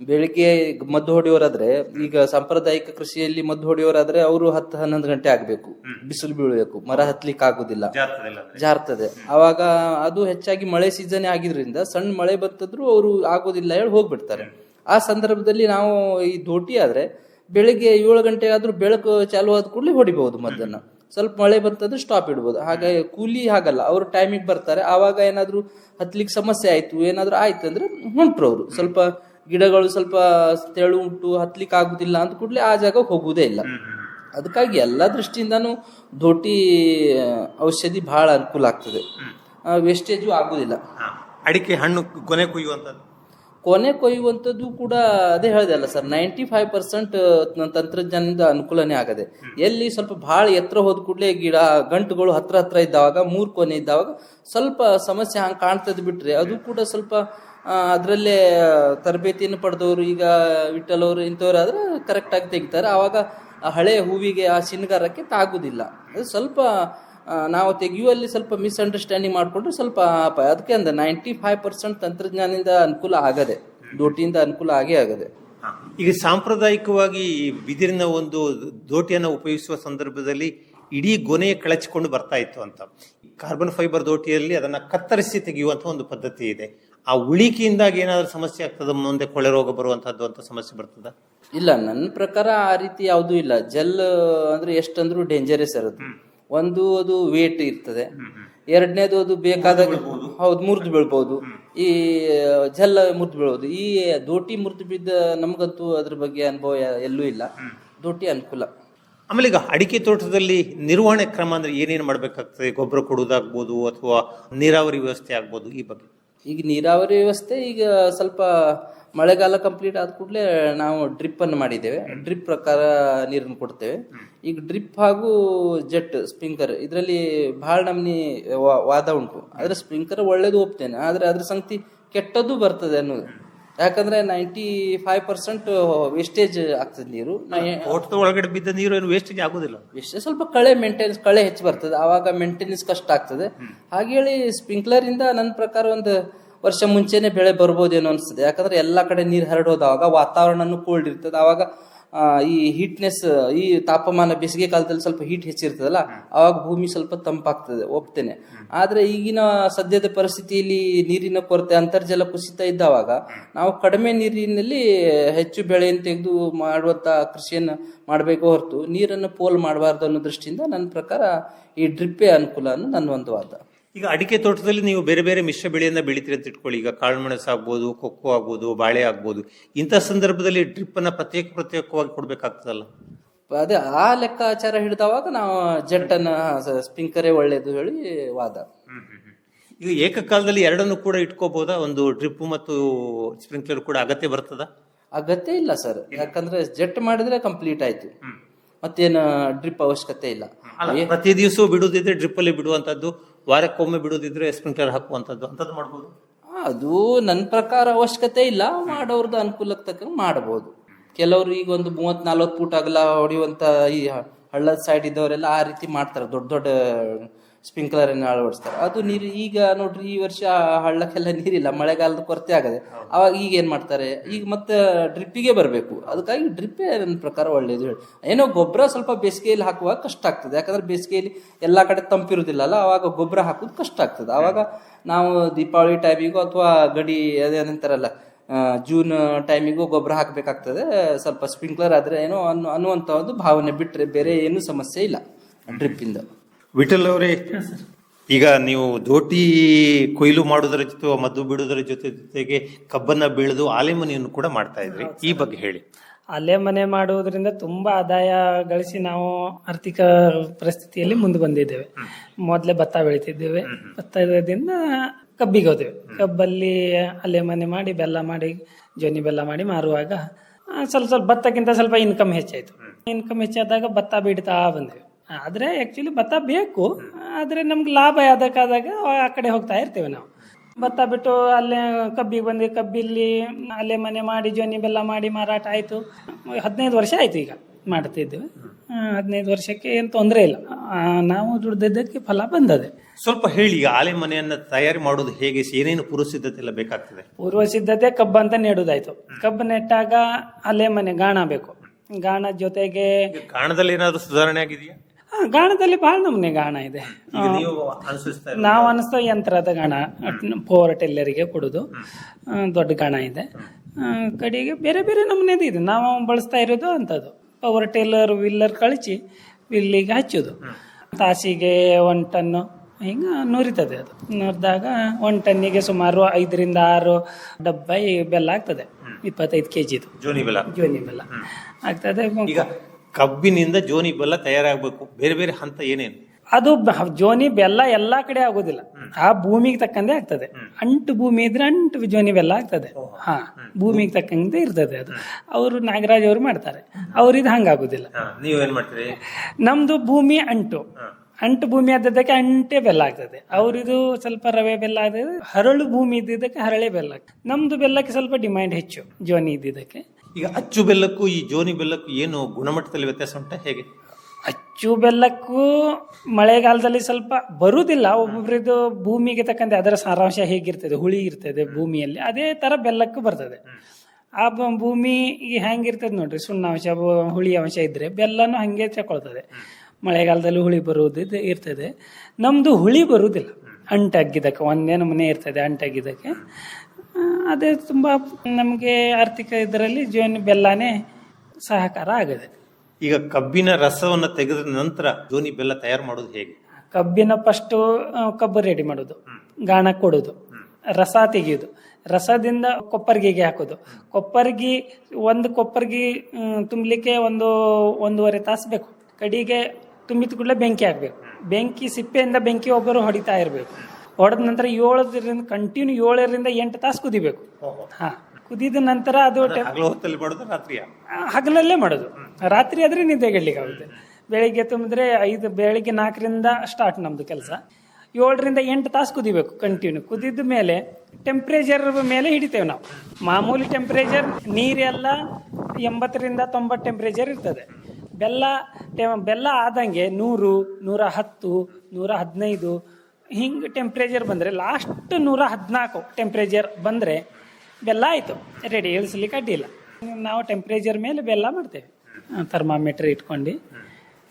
ಬೆಳಿಗ್ಗೆ ಮದ್ದು ಹೊಡೆಯೋರಾದ್ರೆ ಈಗ ಸಾಂಪ್ರದಾಯಿಕ ಕೃಷಿಯಲ್ಲಿ ಮದ್ದು ಹೊಡೆಯೋರಾದ್ರೆ ಅವರು ಹತ್ತು ಹನ್ನೊಂದು ಗಂಟೆ ಆಗ್ಬೇಕು. ಬಿಸಿಲು ಬೀಳಬೇಕು. ಮರ ಹತ್ಲಿಕ್ಕೆ ಆಗುದಿಲ್ಲ. ಜಾರ್ತದೆ ಅವಾಗ ಅದು ಹೆಚ್ಚಾಗಿ ಮಳೆ ಸೀಸನ್ ಆಗಿದ್ರಿಂದ ಸಣ್ಣ ಮಳೆ ಬರ್ತದ್ರು ಅವರು ಆಗೋದಿಲ್ಲ ಹೇಳಿ ಹೋಗ್ಬಿಡ್ತಾರೆ. ಆ ಸಂದರ್ಭದಲ್ಲಿ ನಾವು ಈ ಧೋಟಿ ಆದರೆ ಬೆಳಿಗ್ಗೆ ಏಳು ಗಂಟೆ ಆದ್ರೂ ಬೆಳಕು ಚಾಲು ಆದ ಕೂಡಲೇ ಹೊಡಿಬಹುದು ಮದ್ದನ್ನ ಸ್ವಲ್ಪ ಮಳೆ ಬಂತಂದ್ರೆ ಸ್ಟಾಪ್ ಇಡ್ಬೋದು. ಹಾಗೆ ಕೂಲಿ ಹಾಗಲ್ಲ, ಅವರು ಟೈಮಿಗೆ ಬರ್ತಾರೆ. ಆವಾಗ ಏನಾದರೂ ಹತ್ಲಿಕ್ಕೆ ಸಮಸ್ಯೆ ಆಯ್ತು, ಏನಾದರೂ ಆಯ್ತು ಅಂದ್ರೆ ಹೊಂಟ್ರು ಅವರು. ಸ್ವಲ್ಪ ಗಿಡಗಳು ಸ್ವಲ್ಪ ತೆಳು ಉಂಟು ಹತ್ಲಿಕ್ಕೆ ಆಗುದಿಲ್ಲ ಅಂತ ಕೂಡಲೇ ಆ ಜಾಗ ಹೋಗುವುದೇ ಇಲ್ಲ. ಅದಕ್ಕಾಗಿ ಎಲ್ಲ ದೃಷ್ಟಿಯಿಂದನೂ ಧೋಟಿ ಔಷಧಿ ಬಹಳ ಅನುಕೂಲ ಆಗ್ತದೆ. ವೇಸ್ಟೇಜು ಆಗುದಿಲ್ಲ. ಅಡಿಕೆ ಹಣ್ಣು ಕೊನೆ ಕುಯ್ಯುವಂತದ್ದು? ಕೊನೆ ಕೊಯ್ಯುವಂಥದ್ದು ಕೂಡ ಅದೇ ಹೇಳಿದೆ ಅಲ್ಲ ಸರ್ ನೈಂಟಿ ಫೈವ್ ಪರ್ಸೆಂಟ್ ತಂತ್ರಜ್ಞಾನದಿಂದ ಅನುಕೂಲನೇ ಆಗದೆ. ಎಲ್ಲಿ ಸ್ವಲ್ಪ ಭಾಳ ಎತ್ತರ ಹೋದ ಕೂಡಲೇ ಗಿಡ, ಗಂಟುಗಳು ಹತ್ರ ಹತ್ರ ಇದ್ದಾವಾಗ, ಮೂರು ಕೊನೆ ಇದ್ದಾವಾಗ ಸ್ವಲ್ಪ ಸಮಸ್ಯೆ ಹಂಗೆ ಕಾಣ್ತದೆ ಬಿಟ್ರೆ ಅದು ಕೂಡ ಸ್ವಲ್ಪ ಅದರಲ್ಲೇ ತರಬೇತಿಯನ್ನು ಪಡೆದವರು, ಈಗ ವಿಠಲ್ ಅವರು ಇಂಥವ್ರು ಆದರೆ ಕರೆಕ್ಟಾಗಿ ತೆಗಿತಾರೆ. ಆವಾಗ ಹಳೆ ಹೂವಿಗೆ, ಆ ಶಿನ್ಗಾರಕ್ಕೆ ತಾಗುದಿಲ್ಲ. ಅದು ಸ್ವಲ್ಪ ನಾವು ತೆಗೆಯುವಲ್ಲಿ ಸ್ವಲ್ಪ ಮಿಸ್ಅಂಡರ್ಸ್ಟ್ಯಾಂಡಿಂಗ್ ಮಾಡಿಕೊಂಡ್ರೆ ಸ್ವಲ್ಪ ಅಪಾಯ ಅದಕ್ಕೆ ಅಂದ ನೈಂಟಿ ಫೈವ್ ಪರ್ಸೆಂಟ್ ತಂತ್ರಜ್ಞಾನದಿಂದ ಅನುಕೂಲ ಆಗದೆ ದೋಟಿಯಿಂದ ಅನುಕೂಲ ಆಗೇ ಆಗದೆ. ಈಗ ಸಾಂಪ್ರದಾಯಿಕವಾಗಿ ಈ ಬಿದಿರಿನ ಒಂದು ದೋಟಿಯನ್ನು ಉಪಯೋಗಿಸುವ ಸಂದರ್ಭದಲ್ಲಿ ಇಡೀ ಗೊನೆ ಕಳಚಿಕೊಂಡು ಬರ್ತಾ ಇತ್ತು ಅಂತ. ಕಾರ್ಬನ್ ಫೈಬರ್ ದೋಟಿಯಲ್ಲಿ ಅದನ್ನ ಕತ್ತರಿಸಿ ತೆಗೆಯುವಂಥ ಒಂದು ಪದ್ಧತಿ ಇದೆ. ಆ ಉಳಿಕೆಯಿಂದಾಗಿ ಏನಾದ್ರೂ ಸಮಸ್ಯೆ ಆಗ್ತದ ಮುಂದೆ ಕೊಳೆ ರೋಗ ಬರುವಂತಹದ್ದು ಅಂತ ಸಮಸ್ಯೆ ಬರ್ತದ? ಇಲ್ಲ ನನ್ನ ಪ್ರಕಾರ ಆ ರೀತಿ ಯಾವುದೂ ಇಲ್ಲ. ಜೆಲ್ ಅಂದ್ರೆ ಎಷ್ಟಂದ್ರೂ ಡೇಂಜರಸ್ ಇರುತ್ತೆ. ಒಂದು ಅದು ವೇಟ್ ಇರ್ತದೆ. ಎರಡನೇದು ಅದು ಬೇಕಾದಾಗ ಹೌದು ಮುರಿದು ಬೀಳ್ಬೋದು. ಈ ಜಲ್ಲ ಮುರಿದು ಬೀಳ್ಬೋದು. ಈ ದೋಟಿ ಮುರಿದು ಬಿದ್ದ ನಮಗಂತೂ ಅದ್ರ ಬಗ್ಗೆ ಅನುಭವ ಎಲ್ಲೂ ಇಲ್ಲ. ದೋಟಿ ಅನುಕೂಲ. ಆಮೇಲೆ ಈಗ ಅಡಿಕೆ ತೋಟದಲ್ಲಿ ನಿರ್ವಹಣೆ ಕ್ರಮ ಅಂದ್ರೆ ಏನೇನು ಮಾಡಬೇಕಾಗ್ತದೆ? ಗೊಬ್ಬರ ಕೊಡುವುದಾಗ್ಬೋದು ಅಥವಾ ನೀರಾವರಿ ವ್ಯವಸ್ಥೆ ಆಗ್ಬೋದು ಈ ಬಗ್ಗೆ. ಈಗ ನೀರಾವರಿ ವ್ಯವಸ್ಥೆ ಈಗ ಸ್ವಲ್ಪ ಮಳೆಗಾಲ ಕಂಪ್ಲೀಟ್ ಆದ ಕೂಡಲೇ ನಾವು ಡ್ರಿಪ್ ಅನ್ನು ಮಾಡಿದ್ದೇವೆ. ಡ್ರಿಪ್ ಪ್ರಕಾರ ನೀರನ್ನು ಕೊಡ್ತೇವೆ. ಈಗ ಡ್ರಿಪ್ ಹಾಗೂ ಜೆಟ್ ಸ್ಪ್ರಿಂಕರ್ ಇದರಲ್ಲಿ ಬಹಳ ನಮ್ನಿ ವಾದ ಉಂಟು. ಆದ್ರೆ ಸ್ಪ್ರಿಂಕರ್ ಒಳ್ಳೇದು ಒಪ್ತೇನೆ. ಆದ್ರೆ ಅದ್ರ ಸಂಗತಿ ಕೆಟ್ಟದ್ದು ಬರ್ತದೆ ಅನ್ನೋದು. ಯಾಕಂದ್ರೆ ನೈಂಟಿ ಫೈವ್ ಪರ್ಸೆಂಟ್ ವೇಸ್ಟೇಜ್ ಆಗ್ತದೆ ನೀರು. ತೋಟದ ಒಳಗಡೆ ಬಿದ್ದ ನೀರು ಏನು ವೇಸ್ಟೇಜ್ ಆಗೋದಿಲ್ಲ. ವೇಸ್ಟೇಜ್ ಸ್ವಲ್ಪ ಕಳೆ ಮೇಂಟೆನೆನ್ಸ್ ಕಳೆ ಹೆಚ್ಚು ಬರ್ತದೆ. ಆವಾಗ ಮೇಂಟೆನೆನ್ಸ್ ಕಷ್ಟ ಆಗ್ತದೆ. ಹಾಗೆ ಹೇಳಿ ಸ್ಪ್ರಿಂಕ್ಲರ್ ಇಂದ ನನ್ನ ಪ್ರಕಾರ ಒಂದು ವರ್ಷ ಮುಂಚೆನೆ ಬೆಳೆ ಬರ್ಬೋದೇನೋ ಅನ್ಸ್ತದೆ. ಯಾಕಂದ್ರೆ ಎಲ್ಲಾ ಕಡೆ ನೀರು ಹರಡೋದಾಗ ವಾತಾವರಣನೂ ಕೋಲ್ಡ್ ಇರ್ತದೆ. ಆವಾಗ ಈ ಹೀಟ್ನೆಸ್ ಈ ತಾಪಮಾನ ಬೇಸಿಗೆ ಕಾಲದಲ್ಲಿ ಸ್ವಲ್ಪ ಹೀಟ್ ಹೆಚ್ಚಿರ್ತದಲ್ಲ ಅವಾಗ ಭೂಮಿ ಸ್ವಲ್ಪ ತಂಪಾಗ್ತದೆ ಒಪ್ತೇನೆ. ಆದ್ರೆ ಈಗಿನ ಸದ್ಯದ ಪರಿಸ್ಥಿತಿಯಲ್ಲಿ ನೀರಿನ ಕೊರತೆ ಅಂತರ್ಜಲ ಕುಸಿತ ಇದ್ದಾವಾಗ ನಾವು ಕಡಿಮೆ ನೀರಿನಲ್ಲಿ ಹೆಚ್ಚು ಬೆಳೆಯನ್ನು ತೆಗೆದು ಮಾಡುವಂತ ಕೃಷಿಯನ್ನು ಮಾಡಬೇಕು ಹೊರತು ನೀರನ್ನು ಪೋಲ್ ಮಾಡಬಾರ್ದು ಅನ್ನೋ ದೃಷ್ಟಿಯಿಂದ ನನ್ನ ಪ್ರಕಾರ ಈ ಡ್ರಿಪ್ಪೇ ಅನುಕೂಲ ಅನ್ನೋ ನನ್ನ ಒಂದು ವಾದ. ಈಗ ಅಡಿಕೆ ತೋಟದಲ್ಲಿ ನೀವು ಬೇರೆ ಬೇರೆ ಮಿಶ್ರ ಬೆಳೆಯನ್ನು ಬೆಳಿತೀರಿ ಅಂತ ಇಟ್ಕೊಳ್ಳಿ. ಈಗ ಕಾಳುಮೆಣಸು ಆಗ್ಬೋದು ಕೊಕ್ಕೋ ಆಗ್ಬೋದು ಬಾಳೆ ಆಗ್ಬೋದು. ಇಂಥ ಸಂದರ್ಭದಲ್ಲಿ ಡ್ರಿಪ್ಪನ್ನು ಪ್ರತ್ಯೇಕ ಪ್ರತ್ಯೇಕವಾಗಿ ಕೊಡಬೇಕಾಗ್ತದಲ್ಲ? ಅದೇ ಆ ಲೆಕ್ಕಾಚಾರ ಹಿಡಿದವಾಗ ನಾವು ಜೆಟ್ಟನ್ನ ಸ್ಪಿಂಕರೇ ಒಳ್ಳೆಯದು ಹೇಳಿ ವಾದ. ಈಗ ಏಕಕಾಲದಲ್ಲಿ ಎರಡನ್ನು ಕೂಡ ಇಟ್ಕೋಬಹುದಾ ಒಂದು ಡ್ರಿಪ್ ಮತ್ತು ಸ್ಪ್ರಿಂಕ್ಲರ್ ಕೂಡ ಅಗತ್ಯ ಬರ್ತದ? ಅಗತ್ಯ ಇಲ್ಲ ಸರ್. ಯಾಕಂದ್ರೆ ಜೆಟ್ ಮಾಡಿದ್ರೆ ಕಂಪ್ಲೀಟ್ ಆಯ್ತು. ಮತ್ತೇನು ಡ್ರಿಪ್ ಅವಶ್ಯಕತೆ ಇಲ್ಲ. ಪ್ರತಿ ದಿವಸ ಬಿಡುದಿದ್ರೆ ಡ್ರಿಪ್ ಅಲ್ಲಿ ಬಿಡುವಂತದ್ದು ವಾರಕ್ಕೊಮ್ಮೆ ಬಿಡೋದಿದ್ರೆ ಸ್ಪ್ರಿಂಕ್ಲರ್ ಹಾಕುವಂಥದ್ದು, ಅಂಥದ್ದು ಮಾಡ್ಬೋದು? ಅದು ನನ್ನ ಪ್ರಕಾರ ಅವಶ್ಯಕತೆ ಇಲ್ಲ. ಮಾಡೋರ್ದು ಅನುಕೂಲಕ್ಕೆ ತಕ್ಕ ಮಾಡಬಹುದು ಕೆಲವರು ಈಗ ಒಂದು ಮೂವತ್ ನಲ್ವತ್ತು ಫೂಟ್ ಅಗಲ ಹೊಡೆಯುವಂಥ ಈ ಹಳ್ಳದ ಸೈಡ್ ಇದ್ದವರೆಲ್ಲ ಆ ರೀತಿ ಮಾಡ್ತಾರೆ. ದೊಡ್ಡ ದೊಡ್ಡ ಸ್ಪ್ರಿಂಕ್ಲರ್ ಅನ್ನು ಅಳವಡಿಸ್ತಾರೆ. ಅದು ನೀರು ಈಗ ನೋಡ್ರಿ, ಈ ವರ್ಷ ಹಳ್ಳಕ್ಕೆಲ್ಲ ನೀರಿಲ್ಲ, ಮಳೆಗಾಲದ ಕೊರತೆ ಆಗದೆ. ಅವಾಗ ಈಗ ಏನ್ ಮಾಡ್ತಾರೆ? ಈಗ ಮತ್ತೆ ಡ್ರಿಪ್ಪಿಗೆ ಬರಬೇಕು. ಅದಕ್ಕಾಗಿ ಡ್ರಿಪ್ಪೇ ನನ್ನ ಪ್ರಕಾರ ಒಳ್ಳೇದು ಹೇಳಿ. ಏನೋ ಗೊಬ್ಬರ ಸ್ವಲ್ಪ ಬೇಸಿಗೆಯಲ್ಲಿ ಹಾಕುವಾಗ ಕಷ್ಟ ಆಗ್ತದೆ. ಯಾಕಂದ್ರೆ ಬೇಸಿಗೆಯಲ್ಲಿ ಎಲ್ಲಾ ಕಡೆ ತಂಪಿರುವುದಿಲ್ಲಲ್ಲ ಅವಾಗ ಗೊಬ್ಬರ ಹಾಕೋದು ಕಷ್ಟ ಆಗ್ತದೆ. ಅವಾಗ ನಾವು ದೀಪಾವಳಿ ಟೈಮಿಗೂ ಅಥವಾ ಗಡಿ ಅದೇನಂತಾರಲ್ಲ ಜೂನ್ ಟೈಮಿಗೂ ಗೊಬ್ಬರ ಹಾಕಬೇಕಾಗ್ತದೆ. ಸ್ವಲ್ಪ ಸ್ಪ್ರಿಂಕ್ಲರ್ ಆದರೆ ಏನೋ ಅನ್ನೋ ಅನ್ನುವಂಥ ಒಂದು ಭಾವನೆ ಬಿಟ್ಟರೆ ಬೇರೆ ಏನು ಸಮಸ್ಯೆ ಇಲ್ಲ ಡ್ರಿಪ್ಪಿಂದ ವಿಠಲ್ ಅವರೇ ಈಗ ನೀವು ದೋಟಿ ಕೊಯ್ಲು ಮಾಡೋದರ ಜೊತೆ ಮದ್ದು ಬಿಡೋದರ ಜೊತೆ ಜೊತೆಗೆ ಕಬ್ಬನ್ನ ಬೆಳೆದು ಆಲೆಮನೆಯನ್ನು ಕೂಡ ಮಾಡ್ತಾ ಇದ್ರಿ. ಈ ಬಗ್ಗೆ ಹೇಳಿ. ಅಲ್ಲೇ ಮನೆ ಮಾಡುವುದರಿಂದ ತುಂಬಾ ಆದಾಯ ಗಳಿಸಿ ನಾವು ಆರ್ಥಿಕ ಪರಿಸ್ಥಿತಿಯಲ್ಲಿ ಮುಂದೆ ಬಂದಿದ್ದೇವೆ. ಮೊದಲೇ ಭತ್ತ ಬೆಳಿತಿದ್ದೇವೆ. ಭತ್ತದಿಂದ ಕಬ್ಬಿಗೆ ಹೋದೆವು. ಕಬ್ಬಲ್ಲಿ ಅಲೆ ಮನೆ ಮಾಡಿ ಬೆಲ್ಲ ಮಾಡಿ ಜೋನಿ ಬೆಲ್ಲ ಮಾಡಿ ಮಾರುವಾಗ ಸ್ವಲ್ಪ ಸ್ವಲ್ಪ ಭತ್ತಕ್ಕಿಂತ ಸ್ವಲ್ಪ ಇನ್ಕಮ್ ಹೆಚ್ಚಾಯ್ತು. ಇನ್ಕಮ್ ಹೆಚ್ಚಾದಾಗ ಭತ್ತ ಬಿಡ್ತಾ ಬಂದೆವು. ಆದ್ರೆ ಆ್ಯಕ್ಚುಲಿ ಭತ್ತ ಬೇಕು ಆದ್ರೆ ನಮ್ಗೆ ಲಾಭ ಯಾವ್ದಕ್ಕಾದಾಗ ಆ ಕಡೆ ಹೋಗ್ತಾ ಇರ್ತೇವೆ ನಾವು. ಭತ್ತ ಬಿಟ್ಟು ಅಲ್ಲೇ ಕಬ್ಬಿಗೆ ಬಂದು ಕಬ್ಬಿಲ್ಲಿ ಅಲ್ಲೇ ಮನೆ ಮಾಡಿ ಜೋನಿ ಬೆಲ್ಲ ಮಾಡಿ ಮಾರಾಟ ಆಯಿತು. ಹದಿನೈದು ವರ್ಷ ಆಯಿತು ಈಗ ಮಾಡ್ತಿದ್ದೇವೆ ಹದಿನೈದು ವರ್ಷಕ್ಕೆ ಏನು ತೊಂದರೆ ಇಲ್ಲ. ನಾವು ದುಡ್ದಿದ್ದಕ್ಕೆ ಫಲ ಬಂದದೆ. ಸ್ವಲ್ಪ ಹೇಳಿ ಈಗ ಆಲೆ ಮನೆಯನ್ನು ತಯಾರಿ ಮಾಡೋದು ಹೇಗೆ ಏನೇನು ಪೂರ್ವ ಸಿದ್ಧತೆ ಎಲ್ಲ ಬೇಕಾಗ್ತದೆ? ಪೂರ್ವ ಸಿದ್ಧತೆ ಕಬ್ಬು ಅಂತ ನೆಡುದಾಯ್ತು. ಕಬ್ಬು ನೆಟ್ಟಾಗ ಅಲೆ ಮನೆ ಗಾಣ ಬೇಕು. ಗಾಣ ಜೊತೆಗೆ ಗಾಣದಲ್ಲಿ ಏನಾದರೂ ಸುಧಾರಣೆ ಆಗಿದೆಯಾ? ಗಾಣದಲ್ಲಿ ಬಹಳ ನಮೂನೆ ಗಾಣ ಇದೆ. ನೀವು ಅನಿಸ್ತೋ ಯಂತ್ರದ ಗಾಣ ಪೋರ್ ಟೆಲ್ಲರಿಗೆ ಕೊಡೋದು. ದೊಡ್ಡ ಗಾಣ ಇದೆ. ಕಡೆಗೆ ಬೇರೆ ಬೇರೆ ನಮೂನೆದು ಇದೆ. ನಾವು ಬಳಸ್ತಾ ಇರೋದು ಅಂಥದ್ದು. ಪವರ್ ಟೇಲರ್ ವಿಲ್ಲರ್ ಕಳಿಸಿ ವಿಲ್ಲಿಗೆ ಹಚ್ಚೋದು. ತಾಸಿಗೆ ಒನ್ ಟನ್ನು ಹಿಂಗೆ ನುರಿತದೆ ಅದು. ನುರಿದಾಗ ಒನ್ ಟನ್ನಿಗೆ ಸುಮಾರು ಐದರಿಂದ ಆರು ಡಬ್ಬೈ ಬೆಲ್ಲ ಆಗ್ತದೆ. ಇಪ್ಪತ್ತೈದು ಕೆ ಜಿದು ಜೋನಿ ಬೆಲ್ಲ. ಜೋನಿ ಬೆಲ್ಲ. ಆಗ್ತದೆ. ಈಗ ಕಬ್ಬಿನಿಂದ ಜೋನಿ ಬೆಲ್ಲ ತಯಾರಾಗಬೇಕು. ಬೇರೆ ಬೇರೆ ಹಂತ ಏನೇನು? ಅದು ಜೋನಿ ಬೆಲ್ಲ ಎಲ್ಲಾ ಕಡೆ ಆಗೋದಿಲ್ಲ. ಆ ಭೂಮಿಗೆ ತಕ್ಕಂತೆ ಆಗ್ತದೆ. ಅಂಟು ಭೂಮಿ ಇದ್ರೆ ಅಂಟು ಜೋನಿ ಬೆಲ್ಲ ಆಗ್ತದೆ. ಹಾ ಭೂಮಿಗೆ ತಕ್ಕಂತೆ ಇರ್ತದೆ ಅದು. ಅವರು ನಾಗರಾಜ್ ಅವರು ಮಾಡ್ತಾರೆ. ಅವ್ರಿದು ಹಂಗಾಗೋದಿಲ್ಲ. ನೀವೇನ್ ಮಾಡ್ತೀರಿ? ನಮ್ದು ಭೂಮಿ ಅಂಟು. ಅಂಟು ಭೂಮಿ ಆದದಕ್ಕೆ ಅಂಟೆ ಬೆಲ್ಲ ಆಗ್ತದೆ. ಅವ್ರಿದು ಸ್ವಲ್ಪ ರವೆ ಬೆಲ್ಲ ಆದ್ರೆ ಹರಳು ಭೂಮಿ ಇದ್ದಿದ್ದಕ್ಕೆ ಹರಳೆ ಬೆಲ್ಲ ಆಗ್ತದೆ. ನಮ್ದು ಬೆಲ್ಲಕ್ಕೆ ಸ್ವಲ್ಪ ಡಿಮ್ಯಾಂಡ್ ಹೆಚ್ಚು ಜೋನಿ ಇದ್ದಿದ್ದಕ್ಕೆ. ಈಗ ಅಚ್ಚು ಬೆಲ್ಲಕ್ಕೂ ಈ ಜೋನಿ ಬೆಲ್ಲಕ್ಕೂ ಏನು ಗುಣಮಟ್ಟದಲ್ಲಿ ವ್ಯತ್ಯಾಸ ಉಂಟಾ? ಹೇಗೆ? ಅಚ್ಚು ಬೆಲ್ಲಕ್ಕೂ ಮಳೆಗಾಲದಲ್ಲಿ ಸ್ವಲ್ಪ ಬರುವುದಿಲ್ಲ. ಒಬ್ಬೊಬ್ರದ್ದು ಭೂಮಿಗೆ ತಕ್ಕಂತೆ ಅದರ ಸಾರಾಂಶ ಹೇಗಿರ್ತದೆ? ಹುಳಿ ಇರ್ತದೆ ಭೂಮಿಯಲ್ಲಿ. ಅದೇ ತರ ಬೆಲ್ಲಕ್ಕೂ ಬರ್ತದೆ. ಆ ಭೂಮಿ ಈಗ ಹೆಂಗಿರ್ತದೆ ನೋಡ್ರಿ. ಸುಣ್ಣಾಂಶ ಹುಳಿ ಅಂಶ ಇದ್ರೆ ಬೆಲ್ಲನೂ ಹಂಗೆ ತಗೊಳ್ತದೆ ಮಳೆಗಾಲದಲ್ಲಿ ಹುಳಿ ಬರುವುದು ಇರ್ತದೆ. ನಮ್ದು ಹುಳಿ ಬರುವುದಿಲ್ಲ. ಅಂಟಗ್ಗಿದಕ್ಕೆ ಒಂದೇ ನಮೂನೆ ಇರ್ತದೆ ಅಂಟಾಗಿದ್ದಕ್ಕೆ ಆ, ಅದೇ ತುಂಬ ನಮಗೆ ಆರ್ಥಿಕ ಇದರಲ್ಲಿ ಜೋನಿ ಬೆಲ್ಲನೇ ಸಹಕಾರ ಆಗಿದೆ. ಈಗ ಕಬ್ಬಿನ ರಸವನ್ನು ತೆಗೆದ ನಂತರ ಜೋನಿ ಬೆಲ್ಲ ತಯಾರು ಮಾಡೋದು ಹೇಗೆ? ಕಬ್ಬಿನ ಫಸ್ಟ್ ಕಬ್ಬು ರೆಡಿ ಮಾಡೋದು ಗಾಣ ಕೊಡೋದು ರಸ ತೆಗೆಯೋದು. ರಸದಿಂದ ಕೊಪ್ಪರ್ಗಿಗೆ ಹಾಕೋದು. ಕೊಪ್ಪರ್ಗಿ ಒಂದು ಕೊಪ್ಪರ್ಗಿ ತುಂಬಲಿಕ್ಕೆ ಒಂದು ಒಂದೂವರೆ ತಾಸು ಬೇಕು. ಕಡಿಗೆ ತುಂಬಿದ ಕೂಡಲೇ ಬೆಂಕಿ ಹಾಕ್ಬೇಕು. ಬೆಂಕಿ ಸಿಪ್ಪೆಯಿಂದ ಬೆಂಕಿ ಒಬ್ಬರು ಹೊಡಿತಾ ಇರಬೇಕು. ಹೊಡೆದ ನಂತರ ಏಳರಿಂದ ಕಂಟಿನ್ಯೂ ಏಳರಿಂದ ಎಂಟು ತಾಸು ಕುದಿಬೇಕು. ಹಾ ಕುದಿದ ನಂತರ ಅದು ಹಗಲಲ್ಲೇ ಮಾಡೋದು. ರಾತ್ರಿ ಆದ್ರೆ ನಿದ್ದೆಗೆಡ್ಲಿಕ್ಕೆ ಆಗುತ್ತೆ. ಬೆಳಿಗ್ಗೆ ತುಂಬಿದ್ರೆ ಐದು ಬೆಳಿಗ್ಗೆ ನಾಲ್ಕರಿಂದ ಸ್ಟಾರ್ಟ್ ನಮ್ದು ಕೆಲಸ. ಏಳರಿಂದ ಎಂಟು ತಾಸು ಕುದಿಬೇಕು ಕಂಟಿನ್ಯೂ ಕುದಿದ ಮೇಲೆ ಟೆಂಪ್ರೇಚರ್ ಮೇಲೆ ಹಿಡಿತೇವೆ ನಾವು. ಮಾಮೂಲಿ ಟೆಂಪ್ರೇಚರ್ ನೀರೆಲ್ಲ ಎಂಬತ್ತರಿಂದ ತೊಂಬತ್ತು ಟೆಂಪ್ರೇಚರ್ ಇರ್ತದೆ. ಬೆಲ್ಲ ಬೆಲ್ಲ ಆದಂಗೆ ನೂರು ನೂರ ಹತ್ತು ನೂರ ಹದಿನೈದು ಹಿಂಗೆ ಟೆಂಪ್ರೇಚರ್ ಬಂದರೆ ಲಾಸ್ಟ್ ನೂರ ಹದಿನಾಲ್ಕು ಟೆಂಪ್ರೇಚರ್ ಬಂದರೆ ಬೆಲ್ಲ ಆಯಿತು. ರೆಡಿ ಇಳಿಸ್ಲಿಕ್ಕೆ ಅಡ್ಡಿಲ್ಲ ನಾವು ಟೆಂಪ್ರೇಚರ್ ಮೇಲೆ ಬೆಲ್ಲ ಮಾಡ್ತೇವೆ. ಥರ್ಮಾಮೀಟರ್ ಇಟ್ಕೊಂಡು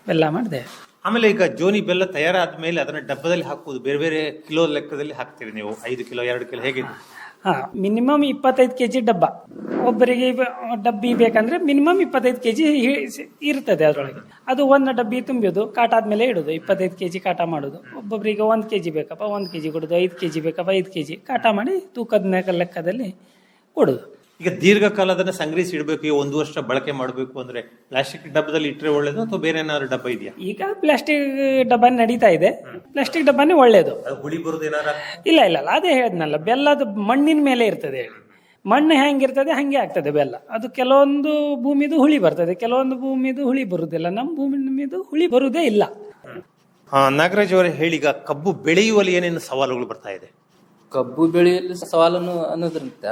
ಬೆಲ್ಲ ಮಾಡ್ತೇವೆ ಆಮೇಲೆ ಈಗ ಜೋನಿ ಬೆಲ್ಲ ತಯಾರಾದ ಮೇಲೆ ಅದನ್ನು ಡಬ್ಬದಲ್ಲಿ ಹಾಕುವುದು, ಬೇರೆ ಬೇರೆ ಕಿಲೋ ಲೆಕ್ಕದಲ್ಲಿ ಹಾಕ್ತೀರಿ ನೀವು? ಐದು ಕಿಲೋ, ಎರಡು ಕಿಲೋ, ಹೇಗೆ? ಹಾಂ ಮಿನಿಮಮ್ ಇಪ್ಪತ್ತೈದು ಕೆ ಜಿ ಡಬ್ಬ. ಒಬ್ಬರಿಗೆ ಡಬ್ಬಿ ಬೇಕಂದ್ರೆ ಮಿನಿಮಮ್ ಇಪ್ಪತ್ತೈದು ಕೆ ಜಿ ಇರ್ತದೆ ಅದರೊಳಗೆ. ಅದು ಒಂದು ಡಬ್ಬಿ ತುಂಬಿಯೋದು, ಕಾಟ ಆದ್ಮೇಲೆ ಇಡೋದು. ಇಪ್ಪತ್ತೈದು ಕೆ ಜಿ ಕಾಟ ಮಾಡೋದು. ಒಬ್ಬೊಬ್ಬರಿಗೆ ಒಂದು ಕೆ ಜಿ ಬೇಕಪ್ಪ, ಒಂದು ಕೆ ಜಿ ಕೊಡೋದು, ಐದು ಕೆ ಜಿ ಬೇಕಪ್ಪ, ಐದು ಕೆ ಜಿ ಕಾಟ ಮಾಡಿ ತೂಕದ ಲೆಕ್ಕದಲ್ಲಿ ಕೊಡೋದು. ಈಗ ದೀರ್ಘಕಾಲ ಅದನ್ನ ಸಂಗ್ರಹಿಸಿ ಇಡಬೇಕು ಈಗ ಒಂದು ವರ್ಷ ಬಳಕೆ ಮಾಡಬೇಕು ಅಂದ್ರೆ ಪ್ಲಾಸ್ಟಿಕ್ ಡಬ್ಬದಲ್ಲಿ ಇಟ್ಟರೆ ಒಳ್ಳೇದು ಅಥವಾ ಬೇರೆ ಏನಾದ್ರು ಡಬ್ಬ ಇದೆಯಾ? ಈಗ ಪ್ಲಾಸ್ಟಿಕ್ ಡಬ್ಬ ನಡೀತಾ ಇದೆ. ಪ್ಲಾಸ್ಟಿಕ್ ಡಬ್ಬನೇ ಒಳ್ಳೇದು. ಅದು ಹುಳಿ ಬರೋದು ಏನಾರ? ಇಲ್ಲ ಇಲ್ಲ ಅಲ್ಲ ಅದೇ ಹೇಳಿದ್ನಲ್ಲ ಅದು ಮಣ್ಣಿನ ಮೇಲೆ ಇರ್ತದೆ ಹೇಳಿ. ಮಣ್ಣು ಹೆಂಗಿರ್ತದೆ ಹಂಗೆ ಆಗ್ತದೆ ಬೆಲ್ಲ. ಅದು ಕೆಲವೊಂದು ಭೂಮಿದು ಹುಳಿ ಬರ್ತದೆ ಕೆಲವೊಂದು ಭೂಮಿದು ಹುಳಿ ಬರುದಿಲ್ಲ. ನಮ್ಮ ಭೂಮಿದು ಹುಳಿ ಬರುವುದೇ ಇಲ್ಲ. ಆ, ನಾಗರಾಜ್ ಅವರೇ ಹೇಳಿ ಈಗ ಕಬ್ಬು ಬೆಳೆಯುವಲ್ಲಿ ಏನೇನು ಸವಾಲುಗಳು ಬರ್ತಾ ಇದೆ? ಕಬ್ಬು ಬೆಳೆಯಲ್ಲಿ ಸವಾಲನ್ನು ಅನ್ನೋದ್ರಿಂದ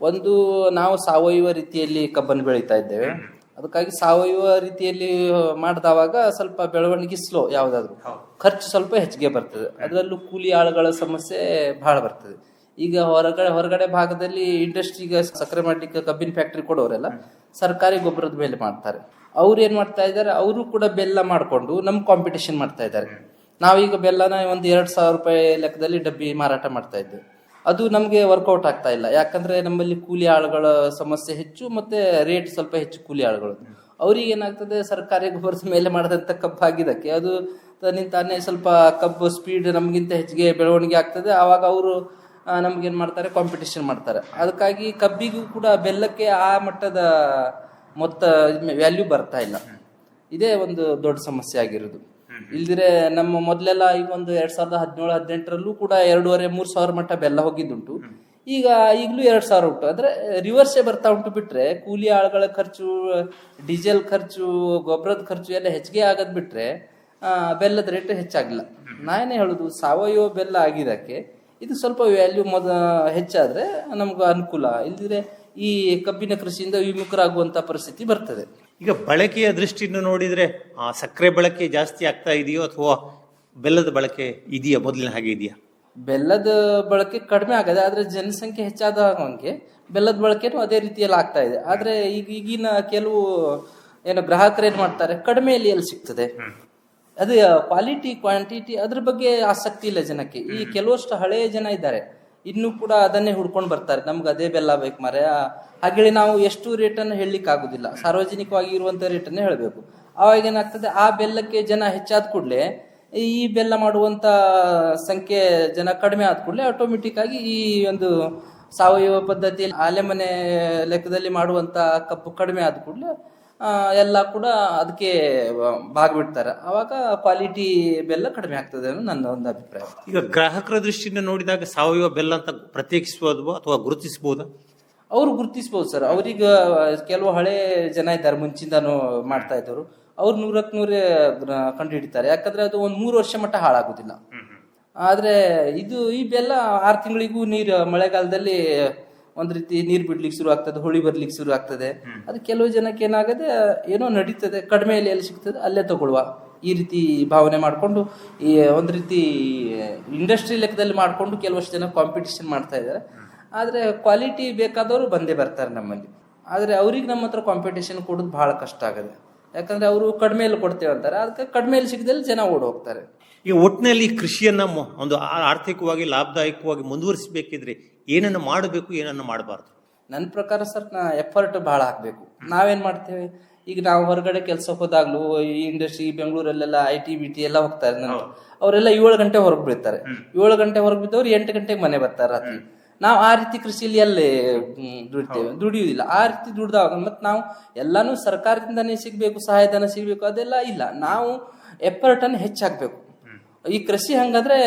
ಒಂದು ನಾವು ಸಾವಯವ ರೀತಿಯಲ್ಲಿ ಕಬ್ಬನ್ನು ಬೆಳೀತಾ ಇದ್ದೇವೆ. ಅದಕ್ಕಾಗಿ ಸಾವಯವ ರೀತಿಯಲ್ಲಿ ಮಾಡಿದವಾಗ ಸ್ವಲ್ಪ ಬೆಳವಣಿಗೆ ಸ್ಲೋ ಯಾವುದಾದ್ರು. ಖರ್ಚು ಸ್ವಲ್ಪ ಹೆಚ್ಚಿಗೆ ಬರ್ತದೆ. ಅದರಲ್ಲೂ ಕೂಲಿ ಆಳುಗಳ ಸಮಸ್ಯೆ ಬಹಳ ಬರ್ತದೆ. ಈಗ ಹೊರಗಡೆ ಹೊರಗಡೆ ಭಾಗದಲ್ಲಿ ಇಂಡಸ್ಟ್ರಿಗೆ ಸಕ್ಕರೆ ಮಾಡ್ಲಿಕ್ಕೆ ಕಬ್ಬಿನ ಫ್ಯಾಕ್ಟ್ರಿ ಕೊಡೋರೆಲ್ಲ ಸರ್ಕಾರಿ ಗೊಬ್ಬರದ ಮೇಲೆ ಮಾಡ್ತಾರೆ. ಅವ್ರು ಏನ್ ಮಾಡ್ತಾ ಇದ್ದಾರೆ? ಅವರು ಕೂಡ ಬೆಲ್ಲ ಮಾಡಿಕೊಂಡು ನಮ್ಮ ಕಾಂಪಿಟೇಷನ್ ಮಾಡ್ತಾ ಇದ್ದಾರೆ. ನಾವೀಗ ಬೆಲ್ಲನ ಒಂದು ಎರಡು ಸಾವಿರ ರೂಪಾಯಿ ಲೆಕ್ಕದಲ್ಲಿ ಡಬ್ಬಿ ಮಾರಾಟ ಮಾಡ್ತಾ ಇದ್ದೇವೆ. ಅದು ನಮಗೆ ವರ್ಕೌಟ್ ಆಗ್ತಾ ಇಲ್ಲ. ಯಾಕಂದ್ರೆ ನಮ್ಮಲ್ಲಿ ಕೂಲಿ ಆಳುಗಳ ಸಮಸ್ಯೆ ಹೆಚ್ಚು, ಮತ್ತೆ ರೇಟ್ ಸ್ವಲ್ಪ ಹೆಚ್ಚು ಕೂಲಿ ಆಳುಗಳು. ಅವ್ರಿಗೆ ಏನಾಗ್ತದೆ, ಸರ್ಕಾರಿ ಗೊಬ್ಬರದ ಮೇಲೆ ಮಾಡಿದಂಥ ಕಬ್ಬು ಆಗಿದ್ದಕ್ಕೆ ಅದು ತಾನೇ ಸ್ವಲ್ಪ ಕಬ್ಬು ಸ್ಪೀಡ್ ನಮಗಿಂತ ಹೆಚ್ಚಿಗೆ ಬೆಳವಣಿಗೆ ಆಗ್ತದೆ. ಆವಾಗ ಅವರು ನಮ್ಗೇನ್ ಮಾಡ್ತಾರೆ ಕಾಂಪಿಟೇಷನ್ ಮಾಡ್ತಾರೆ. ಅದಕ್ಕಾಗಿ ಕಬ್ಬಿಗೂ ಕೂಡ ಬೆಲ್ಲಕ್ಕೆ ಆ ಮಟ್ಟದ ಮೊತ್ತ ವ್ಯಾಲ್ಯೂ ಬರ್ತಾ ಇಲ್ಲ. ಇದೇ ಒಂದು ದೊಡ್ಡ ಸಮಸ್ಯೆ ಆಗಿರೋದು. ಇಲ್ದಿರೆ ನಮ್ಮ ಮೊದಲೆಲ್ಲ ಈಗ ಒಂದು ಎರಡ್ ಸಾವಿರದ ಹದಿನೇಳು, ಹದಿನೆಂಟರಲ್ಲೂ ಕೂಡ ಎರಡೂವರೆ, ಮೂರ್ ಸಾವಿರ ಮಟ್ಟ ಬೆಲ್ಲ ಹೋಗಿದ್ದುಂಟು. ಈಗ ಈಗಲೂ ಎರಡ್ ಸಾವಿರ ಉಂಟು. ಅಂದ್ರೆ ರಿವರ್ಸೇ ಬರ್ತಾ ಉಂಟು ಬಿಟ್ರೆ, ಕೂಲಿ ಆಳುಗಳ ಖರ್ಚು, ಡೀಸೆಲ್ ಖರ್ಚು, ಗೊಬ್ಬರದ ಖರ್ಚು ಎಲ್ಲ ಹೆಚ್ಚಿಗೆ ಆಗದ್ ಬಿಟ್ರೆ ಬೆಲ್ಲದ ರೇಟ್ ಹೆಚ್ಚಾಗಿಲ್ಲ. ನಾನೇ ಹೇಳುದು? ಸಾವಯವ ಬೆಲ್ಲ ಆಗಿರಕ್ಕೆ ಇದು ಸ್ವಲ್ಪ ವ್ಯಾಲ್ಯೂ ಮೊದ ಹೆಚ್ಚಾದ್ರೆ ನಮ್ಗೆ ಅನುಕೂಲ. ಇಲ್ದಿದ್ರೆ ಈ ಕಬ್ಬಿನ ಕೃಷಿಯಿಂದ ವಿಮುಖರಾಗುವಂತ ಪರಿಸ್ಥಿತಿ ಬರ್ತದೆ. ಈಗ ಬಳಕೆಯ ದೃಷ್ಟಿಯಿಂದ ನೋಡಿದರೆ ಆ, ಸಕ್ಕರೆ ಬಳಕೆ ಜಾಸ್ತಿ ಆಗ್ತಾ ಇದೆಯೋ ಅಥವಾ ಬೆಲ್ಲದ ಬಳಕೆ ಇದೆಯಾ? ಮೊದಲಿನ ಹಾಗೆ ಇದೆಯಾ? ಬೆಲ್ಲದ ಬಳಕೆ ಕಡಿಮೆ ಆಗದೆ ಆದರೆ ಜನಸಂಖ್ಯೆ ಹೆಚ್ಚಾದ ಹಾಗೆ ಬೆಲ್ಲದ ಬಳಕೆನೂ ಅದೇ ರೀತಿಯಲ್ಲಿ ಆಗ್ತಾ ಇದೆ. ಆದರೆ ಈಗ ಈಗಿನ ಕೆಲವು ಏನು ಗ್ರಾಹಕರು ಏನು ಮಾಡ್ತಾರೆ? ಕಡಿಮೆಯಲ್ಲಿ ಎಲ್ಲಿ ಸಿಗ್ತದೆ. ಅದು ಕ್ವಾಲಿಟಿ ಕ್ವಾಂಟಿಟಿ ಅದ್ರ ಬಗ್ಗೆ ಆಸಕ್ತಿ ಇಲ್ಲ ಜನಕ್ಕೆ. ಈ ಕೆಲವಷ್ಟು ಹಳೆಯ ಜನ ಇದ್ದಾರೆ. ಇನ್ನೂ ಕೂಡ ಅದನ್ನೇ ಹುಡ್ಕೊಂಡು ಬರ್ತಾರೆ. ನಮ್ಗೆ ಅದೇ ಬೆಲ್ಲ ಬೇಕು ಮರೆ ಹಾಗೇಳಿ ನಾವು ಎಷ್ಟು ರೇಟನ್ನು ಹೇಳಲಿಕ್ಕೆ ಆಗುದಿಲ್ಲ ಸಾರ್ವಜನಿಕವಾಗಿ ಇರುವಂತ ರೇಟನ್ನೇ ಹೇಳಬೇಕು. ಅವಾಗ ಏನಾಗ್ತದೆ, ಆ ಬೆಲ್ಲಕ್ಕೆ ಜನ ಹೆಚ್ಚಾದ ಕೂಡಲೇ ಈ ಬೆಲ್ಲ ಮಾಡುವಂತ ಸಂಖ್ಯೆ ಜನ ಕಡಿಮೆ ಆದ ಕೂಡಲೇ ಆಟೋಮೆಟಿಕ್ ಆಗಿ ಈ ಒಂದು ಸಾವಯವ ಪದ್ಧತಿಯಲ್ಲಿ ಆಲೆಮನೆ ಲೆಕ್ಕದಲ್ಲಿ ಮಾಡುವಂತ ಕಬ್ಬು ಕಡಿಮೆ ಆದ ಕೂಡಲೇ ಎಲ್ಲ ಕೂಡ ಅದಕ್ಕೆ ಭಾಗಬಿಡ್ತಾರೆ. ಅವಾಗ ಕ್ವಾಲಿಟಿ ಬೆಲ್ಲ ಕಡಿಮೆ ಆಗ್ತದೆ ಅನ್ನೋ ನನ್ನ ಒಂದು ಅಭಿಪ್ರಾಯ. ಈಗ ಗ್ರಾಹಕರ ದೃಷ್ಟಿಯಿಂದ ನೋಡಿದಾಗ ಸಾವಯವ ಬೆಲ್ಲ ಅಂತ ಪ್ರತ್ಯೇಕಿಸಬಹುದು ಅಥವಾ ಗುರುತಿಸಬಹುದು ಅವ್ರು ಗುರುತಿಸ್ಬೋದು ಸರ್. ಅವ್ರೀಗ ಕೆಲವು ಹಳೆ ಜನ ಇದ್ದಾರೆ ಮುಂಚಿಂದಾನು ಮಾಡ್ತಾ ಇದ್ದವರು. ಅವ್ರು ನೂರಕ್ಕೆ ನೂರೇ ಕಂಡು ಹಿಡಿತಾರೆ ಯಾಕಂದ್ರೆ ಅದು ಒಂದು ಮೂರು ವರ್ಷ ಮಟ್ಟ ಹಾಳಾಗೋದಿಲ್ಲ. ಆದ್ರೆ ಇದು ಈ ಬೆಲ್ಲ ಆರು ತಿಂಗಳಿಗೂ ನೀರು ಮಳೆಗಾಲದಲ್ಲಿ ಒಂದ್ ರೀತಿ ನೀರ್ ಬಿಡ್ಲಿಕ್ಕೆ ಶುರು ಆಗ್ತದೆ ಹೊಳಿ ಬರ್ಲಿಕ್ಕೆ ಶುರು ಆಗ್ತದೆ. ಅದು ಕೆಲವು ಜನಕ್ಕೆ ಏನಾಗದೆ ಏನೋ ನಡೀತದೆ ಕಡಿಮೆಯಲ್ಲಿ ಎಲ್ಲಿ ಸಿಗ್ತದೆ ಅಲ್ಲೇ ತಗೊಳ್ವ. ಈ ರೀತಿ ಭಾವನೆ ಮಾಡಿಕೊಂಡು ಈ ಒಂದ್ ರೀತಿ ಇಂಡಸ್ಟ್ರಿ ಲೆಕ್ಕದಲ್ಲಿ ಮಾಡಿಕೊಂಡು ಕೆಲವಷ್ಟು ಜನ ಕಾಂಪಿಟಿಷನ್ ಮಾಡ್ತಾ ಇದ್ದಾರೆ. ಆದ್ರೆ ಕ್ವಾಲಿಟಿ ಬೇಕಾದವರು ಬಂದೇ ಬರ್ತಾರೆ ನಮ್ಮಲ್ಲಿ. ಆದ್ರೆ ಅವ್ರಿಗೆ ನಮ್ಮ ಹತ್ರ ಕಾಂಪಿಟೇಷನ್ ಕೊಡೋದು ಬಹಳ ಕಷ್ಟ ಆಗದೆ. ಯಾಕಂದ್ರೆ ಅವರು ಕಡಿಮೆಯಲ್ಲಿ ಕೊಡ್ತೇವೆ ಅಂತಾರೆ ಅದಕ್ಕೆ ಕಡಿಮೆಯಲ್ಲಿ ಸಿಗದಲ್ಲಿ ಜನ ಓಡ್ ಹೋಗ್ತಾರೆ. ಈಗ ಒಟ್ಟಿನಲ್ಲಿ ಕೃಷಿಯನ್ನ ಒಂದು ಆರ್ಥಿಕವಾಗಿ ಲಾಭದಾಯಕವಾಗಿ ಮುಂದುವರಿಸಬೇಕಿದ್ರೆ ಏನನ್ನ ಮಾಡಬೇಕು ಏನನ್ನ ಮಾಡಬಾರ್ದು? ನನ್ನ ಪ್ರಕಾರ ಸರ್ ನಾ ಎಫರ್ಟ್ ಬಹಳ ಹಾಕ್ಬೇಕು. ನಾವೇನ್ ಮಾಡ್ತೇವೆ? ಈಗ ನಾವು ಹೊರಗಡೆ ಕೆಲಸ ಹೋದಾಗ್ಲೂ ಈ ಇಂಡಸ್ಟ್ರಿ ಬೆಂಗಳೂರಲ್ಲೆಲ್ಲ ಐ ಟಿ ಬಿ ಟಿ ಎಲ್ಲ ಹೋಗ್ತಾರೆ ಅವರೆಲ್ಲ ಏಳು ಗಂಟೆ ಹೊರಗೆ ಬಿಡ್ತಾರೆ. ಏಳು ಗಂಟೆ ಹೊರಗೆ ಬಿದ್ದವ್ರು ಎಂಟು ಗಂಟೆಗೆ ಮನೆ ಬರ್ತಾರೆ ರಾತ್ರಿ. ನಾವು ಆ ರೀತಿ ಕೃಷಿಯಲ್ಲಿ ಅಲ್ಲೇ ದುಡಿತೇವೆ. ದುಡಿಯುವುದಿಲ್ಲ. ಆ ರೀತಿ ದುಡ್ದಾಗ ಮತ್ತೆ ನಾವು ಎಲ್ಲಾನು ಸರ್ಕಾರದಿಂದನೇ ಸಿಗ್ಬೇಕು ಸಹಾಯಧನ ಸಿಗಬೇಕು ಅದೆಲ್ಲ ಇಲ್ಲ. ನಾವು ಎಫರ್ಟ್ ಹೆಚ್ಚಾಗಬೇಕು ಹೆಚ್ಚಾಗ್ಬೇಕು ಈ ಕೃಷಿ ಹಂಗಾದ್ರೆ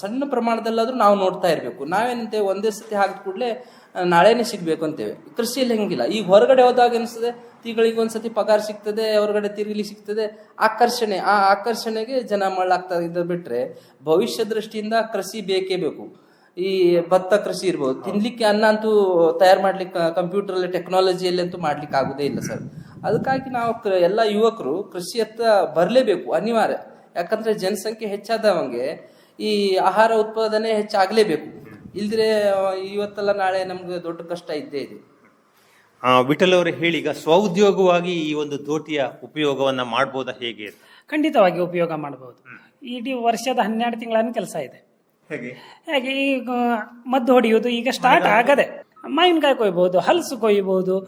ಸಣ್ಣ ಪ್ರಮಾಣದಲ್ಲಾದ್ರೂ ನಾವು ನೋಡ್ತಾ ಇರಬೇಕು. ನಾವೇನಂತೆ ಒಂದೇ ಸತಿ ಹಾಕಿದ ಕೂಡಲೇ ನಾಳೆನೆ ಸಿಗ್ಬೇಕು ಅಂತೇವೆ. ಕೃಷಿಯಲ್ಲಿ ಹಂಗಿಲ್ಲ. ಈಗ ಹೊರಗಡೆ ಹೋದಾಗ ಅನಿಸ್ತದೆ, ತಿಂಗಳಿಗೆ ಒಂದ್ಸತಿ ಪಗಾರ ಸಿಗ್ತದೆ, ಹೊರಗಡೆ ತಿರುಗಲಿ ಸಿಗ್ತದೆ. ಆಕರ್ಷಣೆ, ಆ ಆಕರ್ಷಣೆಗೆ ಜನ ಮಳ್ಳಾಗ್ತಾ ಇದ್ದ ಬಿಟ್ರೆ ಭವಿಷ್ಯ ದೃಷ್ಟಿಯಿಂದ ಕೃಷಿ ಬೇಕೇ ಬೇಕು. ಈ ಭತ್ತ ಕೃಷಿ ಇರ್ಬೋದು. ತಿನ್ಲಿಕ್ಕೆ ಅನ್ನ ಅಂತೂ ತಯಾರು ಮಾಡ್ಲಿಕ್ಕೆ ಕಂಪ್ಯೂಟರ್ ಟೆಕ್ನಾಲಜಿಯಲ್ಲಿ ಅಂತೂ ಮಾಡ್ಲಿಕ್ಕೆ ಆಗುದೇ ಇಲ್ಲ ಸರ್. ಅದಕ್ಕಾಗಿ ನಾವು ಎಲ್ಲ ಯುವಕರು ಕೃಷಿಯತ್ತ ಬರಲೇಬೇಕು, ಅನಿವಾರ್ಯ. ಯಾಕಂದ್ರೆ ಜನಸಂಖ್ಯೆ ಹೆಚ್ಚಾದವಂಗೆ ಈ ಆಹಾರ ಉತ್ಪಾದನೆ ಹೆಚ್ಚಾಗಲೇಬೇಕು. ಇಲ್ದ್ರೆ ಇವತ್ತಲ್ಲ ನಾಳೆ ನಮ್ಗೆ ದೊಡ್ಡ ಕಷ್ಟ ಇದ್ದೇ ಇದೆ. ಆ, ವಿಠಲ್ ಅವರು ಹೇಳಿ ಈಗ ಸ್ವಉದ್ಯೋಗವಾಗಿ ಈ ಒಂದು ದೋಟಿಯ ಉಪಯೋಗವನ್ನ ಮಾಡ್ಬೋದಾ ಹೇಗೆ? ಖಂಡಿತವಾಗಿ ಉಪಯೋಗ ಮಾಡಬಹುದು ಇಡೀ ವರ್ಷದ ಹನ್ನೆರಡು ತಿಂಗಳನ್ನು ಕೆಲಸ ಇದೆ. ಹೇಗೆ? ಹಾಗೆ ಈಗ ಮದ್ದು ಹೊಡೆಯುವುದು ಈಗ ಸ್ಟಾರ್ಟ್ ಆಗದೆ ಮಾವಿನಕಾಯಿ ಕೊಯ್ಬಹುದು ಹಲಸು ಕೊಯ್ಬಹುದು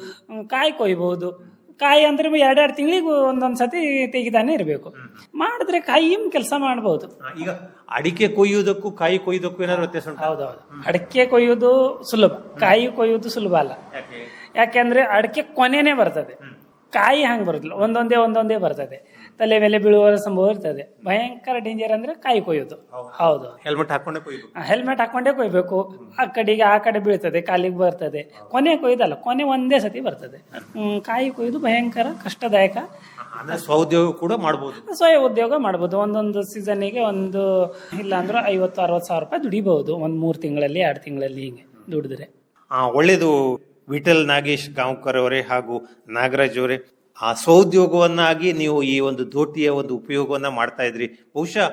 ಕಾಯಿ ಕೊಯ್ಬಹುದು ಕಾಯಿ ಅಂದ್ರೆ ಎರಡೆರಡು ತಿಂಗಳಿಗೆ ಒಂದೊಂದ್ ಸತಿ ತೆಗಿತಾನೆ ಇರಬೇಕು. ಮಾಡಿದ್ರೆ ಕಾಯಿಯಂ ಕೆಲಸ ಮಾಡಬಹುದು ಈಗ ಅಡಿಕೆ ಕೊಯ್ಯುವುದಕ್ಕೂ ಕಾಯಿ ಕೊಯ್ಯುವುದಕ್ಕೂ ಏನಾದ್ರು ವ್ಯತ್ಯಾಸ ಹೌದು ಹೌದೌದು. ಅಡಿಕೆ ಕೊಯ್ಯುವುದು ಸುಲಭ. ಕಾಯಿ ಕೊಯ್ಯುವುದು ಸುಲಭ ಅಲ್ಲ. ಯಾಕೆ? ಯಾಕೆಂದ್ರೆ ಅಡಿಕೆ ಕೊನೆನೆ ಬರ್ತದೆ. ಕಾಯಿ ಹಂಗೆ ಬರುದಿಲ್ಲ. ಒಂದೊಂದೇ ಒಂದೊಂದೇ ಬರ್ತದೆ. ತಲೆ ಮೇಲೆ ಬೀಳುವ ಸಂಭವ ಇರ್ತದೆ. ಭಯಂಕರ ಡೇಂಜರ್ ಅಂದ್ರೆ ಕಾಯಿ ಕೊಯ್ಯೋದು. ಹೌದು. ಹೆಲ್ಮೆಟ್ ಹಾಕೊಂಡೇ ಕೊಯ್ಬೇಕು. ಹೆಲ್ಮೆಟ್ ಹಾಕೊಂಡೇ ಕೊಯ್ಬೇಕು. ಆ ಕಡೆಗೆ ಆ ಕಡೆ ಬೀಳ್ತದೆ ಕಾಲಿಗೆ ಬರ್ತದೆ. ಕೊನೆ ಕೊಯ್ದಲ್ಲ ಕೊನೆ ಒಂದೇ ಸತಿ ಬರ್ತದೆ. ಕಾಯಿ ಕೊಯ್ದು ಭಯಂಕರ ಕಷ್ಟದಾಯಕ. ಸ್ವಉದ್ಯೋಗ ಕೂಡ ಮಾಡಬಹುದು ಸ್ವಯಂ ಉದ್ಯೋಗ ಮಾಡಬಹುದು ಒಂದೊಂದು ಸೀಸನ್ನಿಗೆ ಒಂದು ಇಲ್ಲ ಅಂದ್ರೆ ಐವತ್ತು ಅರವತ್ತು ಸಾವಿರ ರೂಪಾಯಿ ದುಡಿಬಹುದು. ಒಂದು ಮೂರು ತಿಂಗಳಲ್ಲಿ ಎರಡು ತಿಂಗಳಲ್ಲಿ ಹಿಂಗೆ ದುಡಿದ್ರೆ. ಆ ಒಳ್ಳೇದು ವಿಠಲ್ ನಾಗೇಶ್ ಗಾಂವ್ಕರ್ ಅವರೇ ಹಾಗೂ ನಾಗರಾಜ್ ಅವರೇ ಆ ಸ್ವಉದ್ಯೋಗವನ್ನಾಗಿ ನೀವು ಈ ಒಂದು ದೋಟಿಯ ಒಂದು ಉಪಯೋಗವನ್ನ ಮಾಡ್ತಾ ಇದ್ರಿ. ಬಹುಶಃ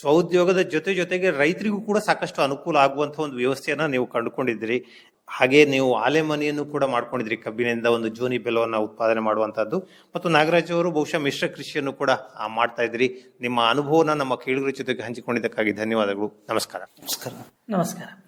ಸ್ವಉದ್ಯೋಗದ ಜೊತೆ ಜೊತೆಗೆ ರೈತರಿಗೂ ಕೂಡ ಸಾಕಷ್ಟು ಅನುಕೂಲ ಆಗುವಂತಹ ಒಂದು ವ್ಯವಸ್ಥೆಯನ್ನ ನೀವು ಕಂಡುಕೊಂಡಿದ್ರಿ ಹಾಗೆ ನೀವು ಆಲೆ ಮನೆಯನ್ನು ಕೂಡ ಮಾಡ್ಕೊಂಡಿದ್ರಿ ಕಬ್ಬಿನಿಂದ ಒಂದು ಜೋನಿ ಬೆಲವನ್ನು ಉತ್ಪಾದನೆ ಮಾಡುವಂತಹದ್ದು. ಮತ್ತು ನಾಗರಾಜ್ ಅವರು ಬಹುಶಃ ಮಿಶ್ರ ಕೃಷಿಯನ್ನು ಕೂಡ ಆ, ಮಾಡ್ತಾ ಇದ್ರಿ ನಿಮ್ಮ ಅನುಭವನ ನಮ್ಮ ಕೇಳುಗರ ಜೊತೆಗೆ ಹಂಚಿಕೊಂಡಿದ್ದಕ್ಕಾಗಿ ಧನ್ಯವಾದಗಳು. ನಮಸ್ಕಾರ. ನಮಸ್ಕಾರ. ನಮಸ್ಕಾರ.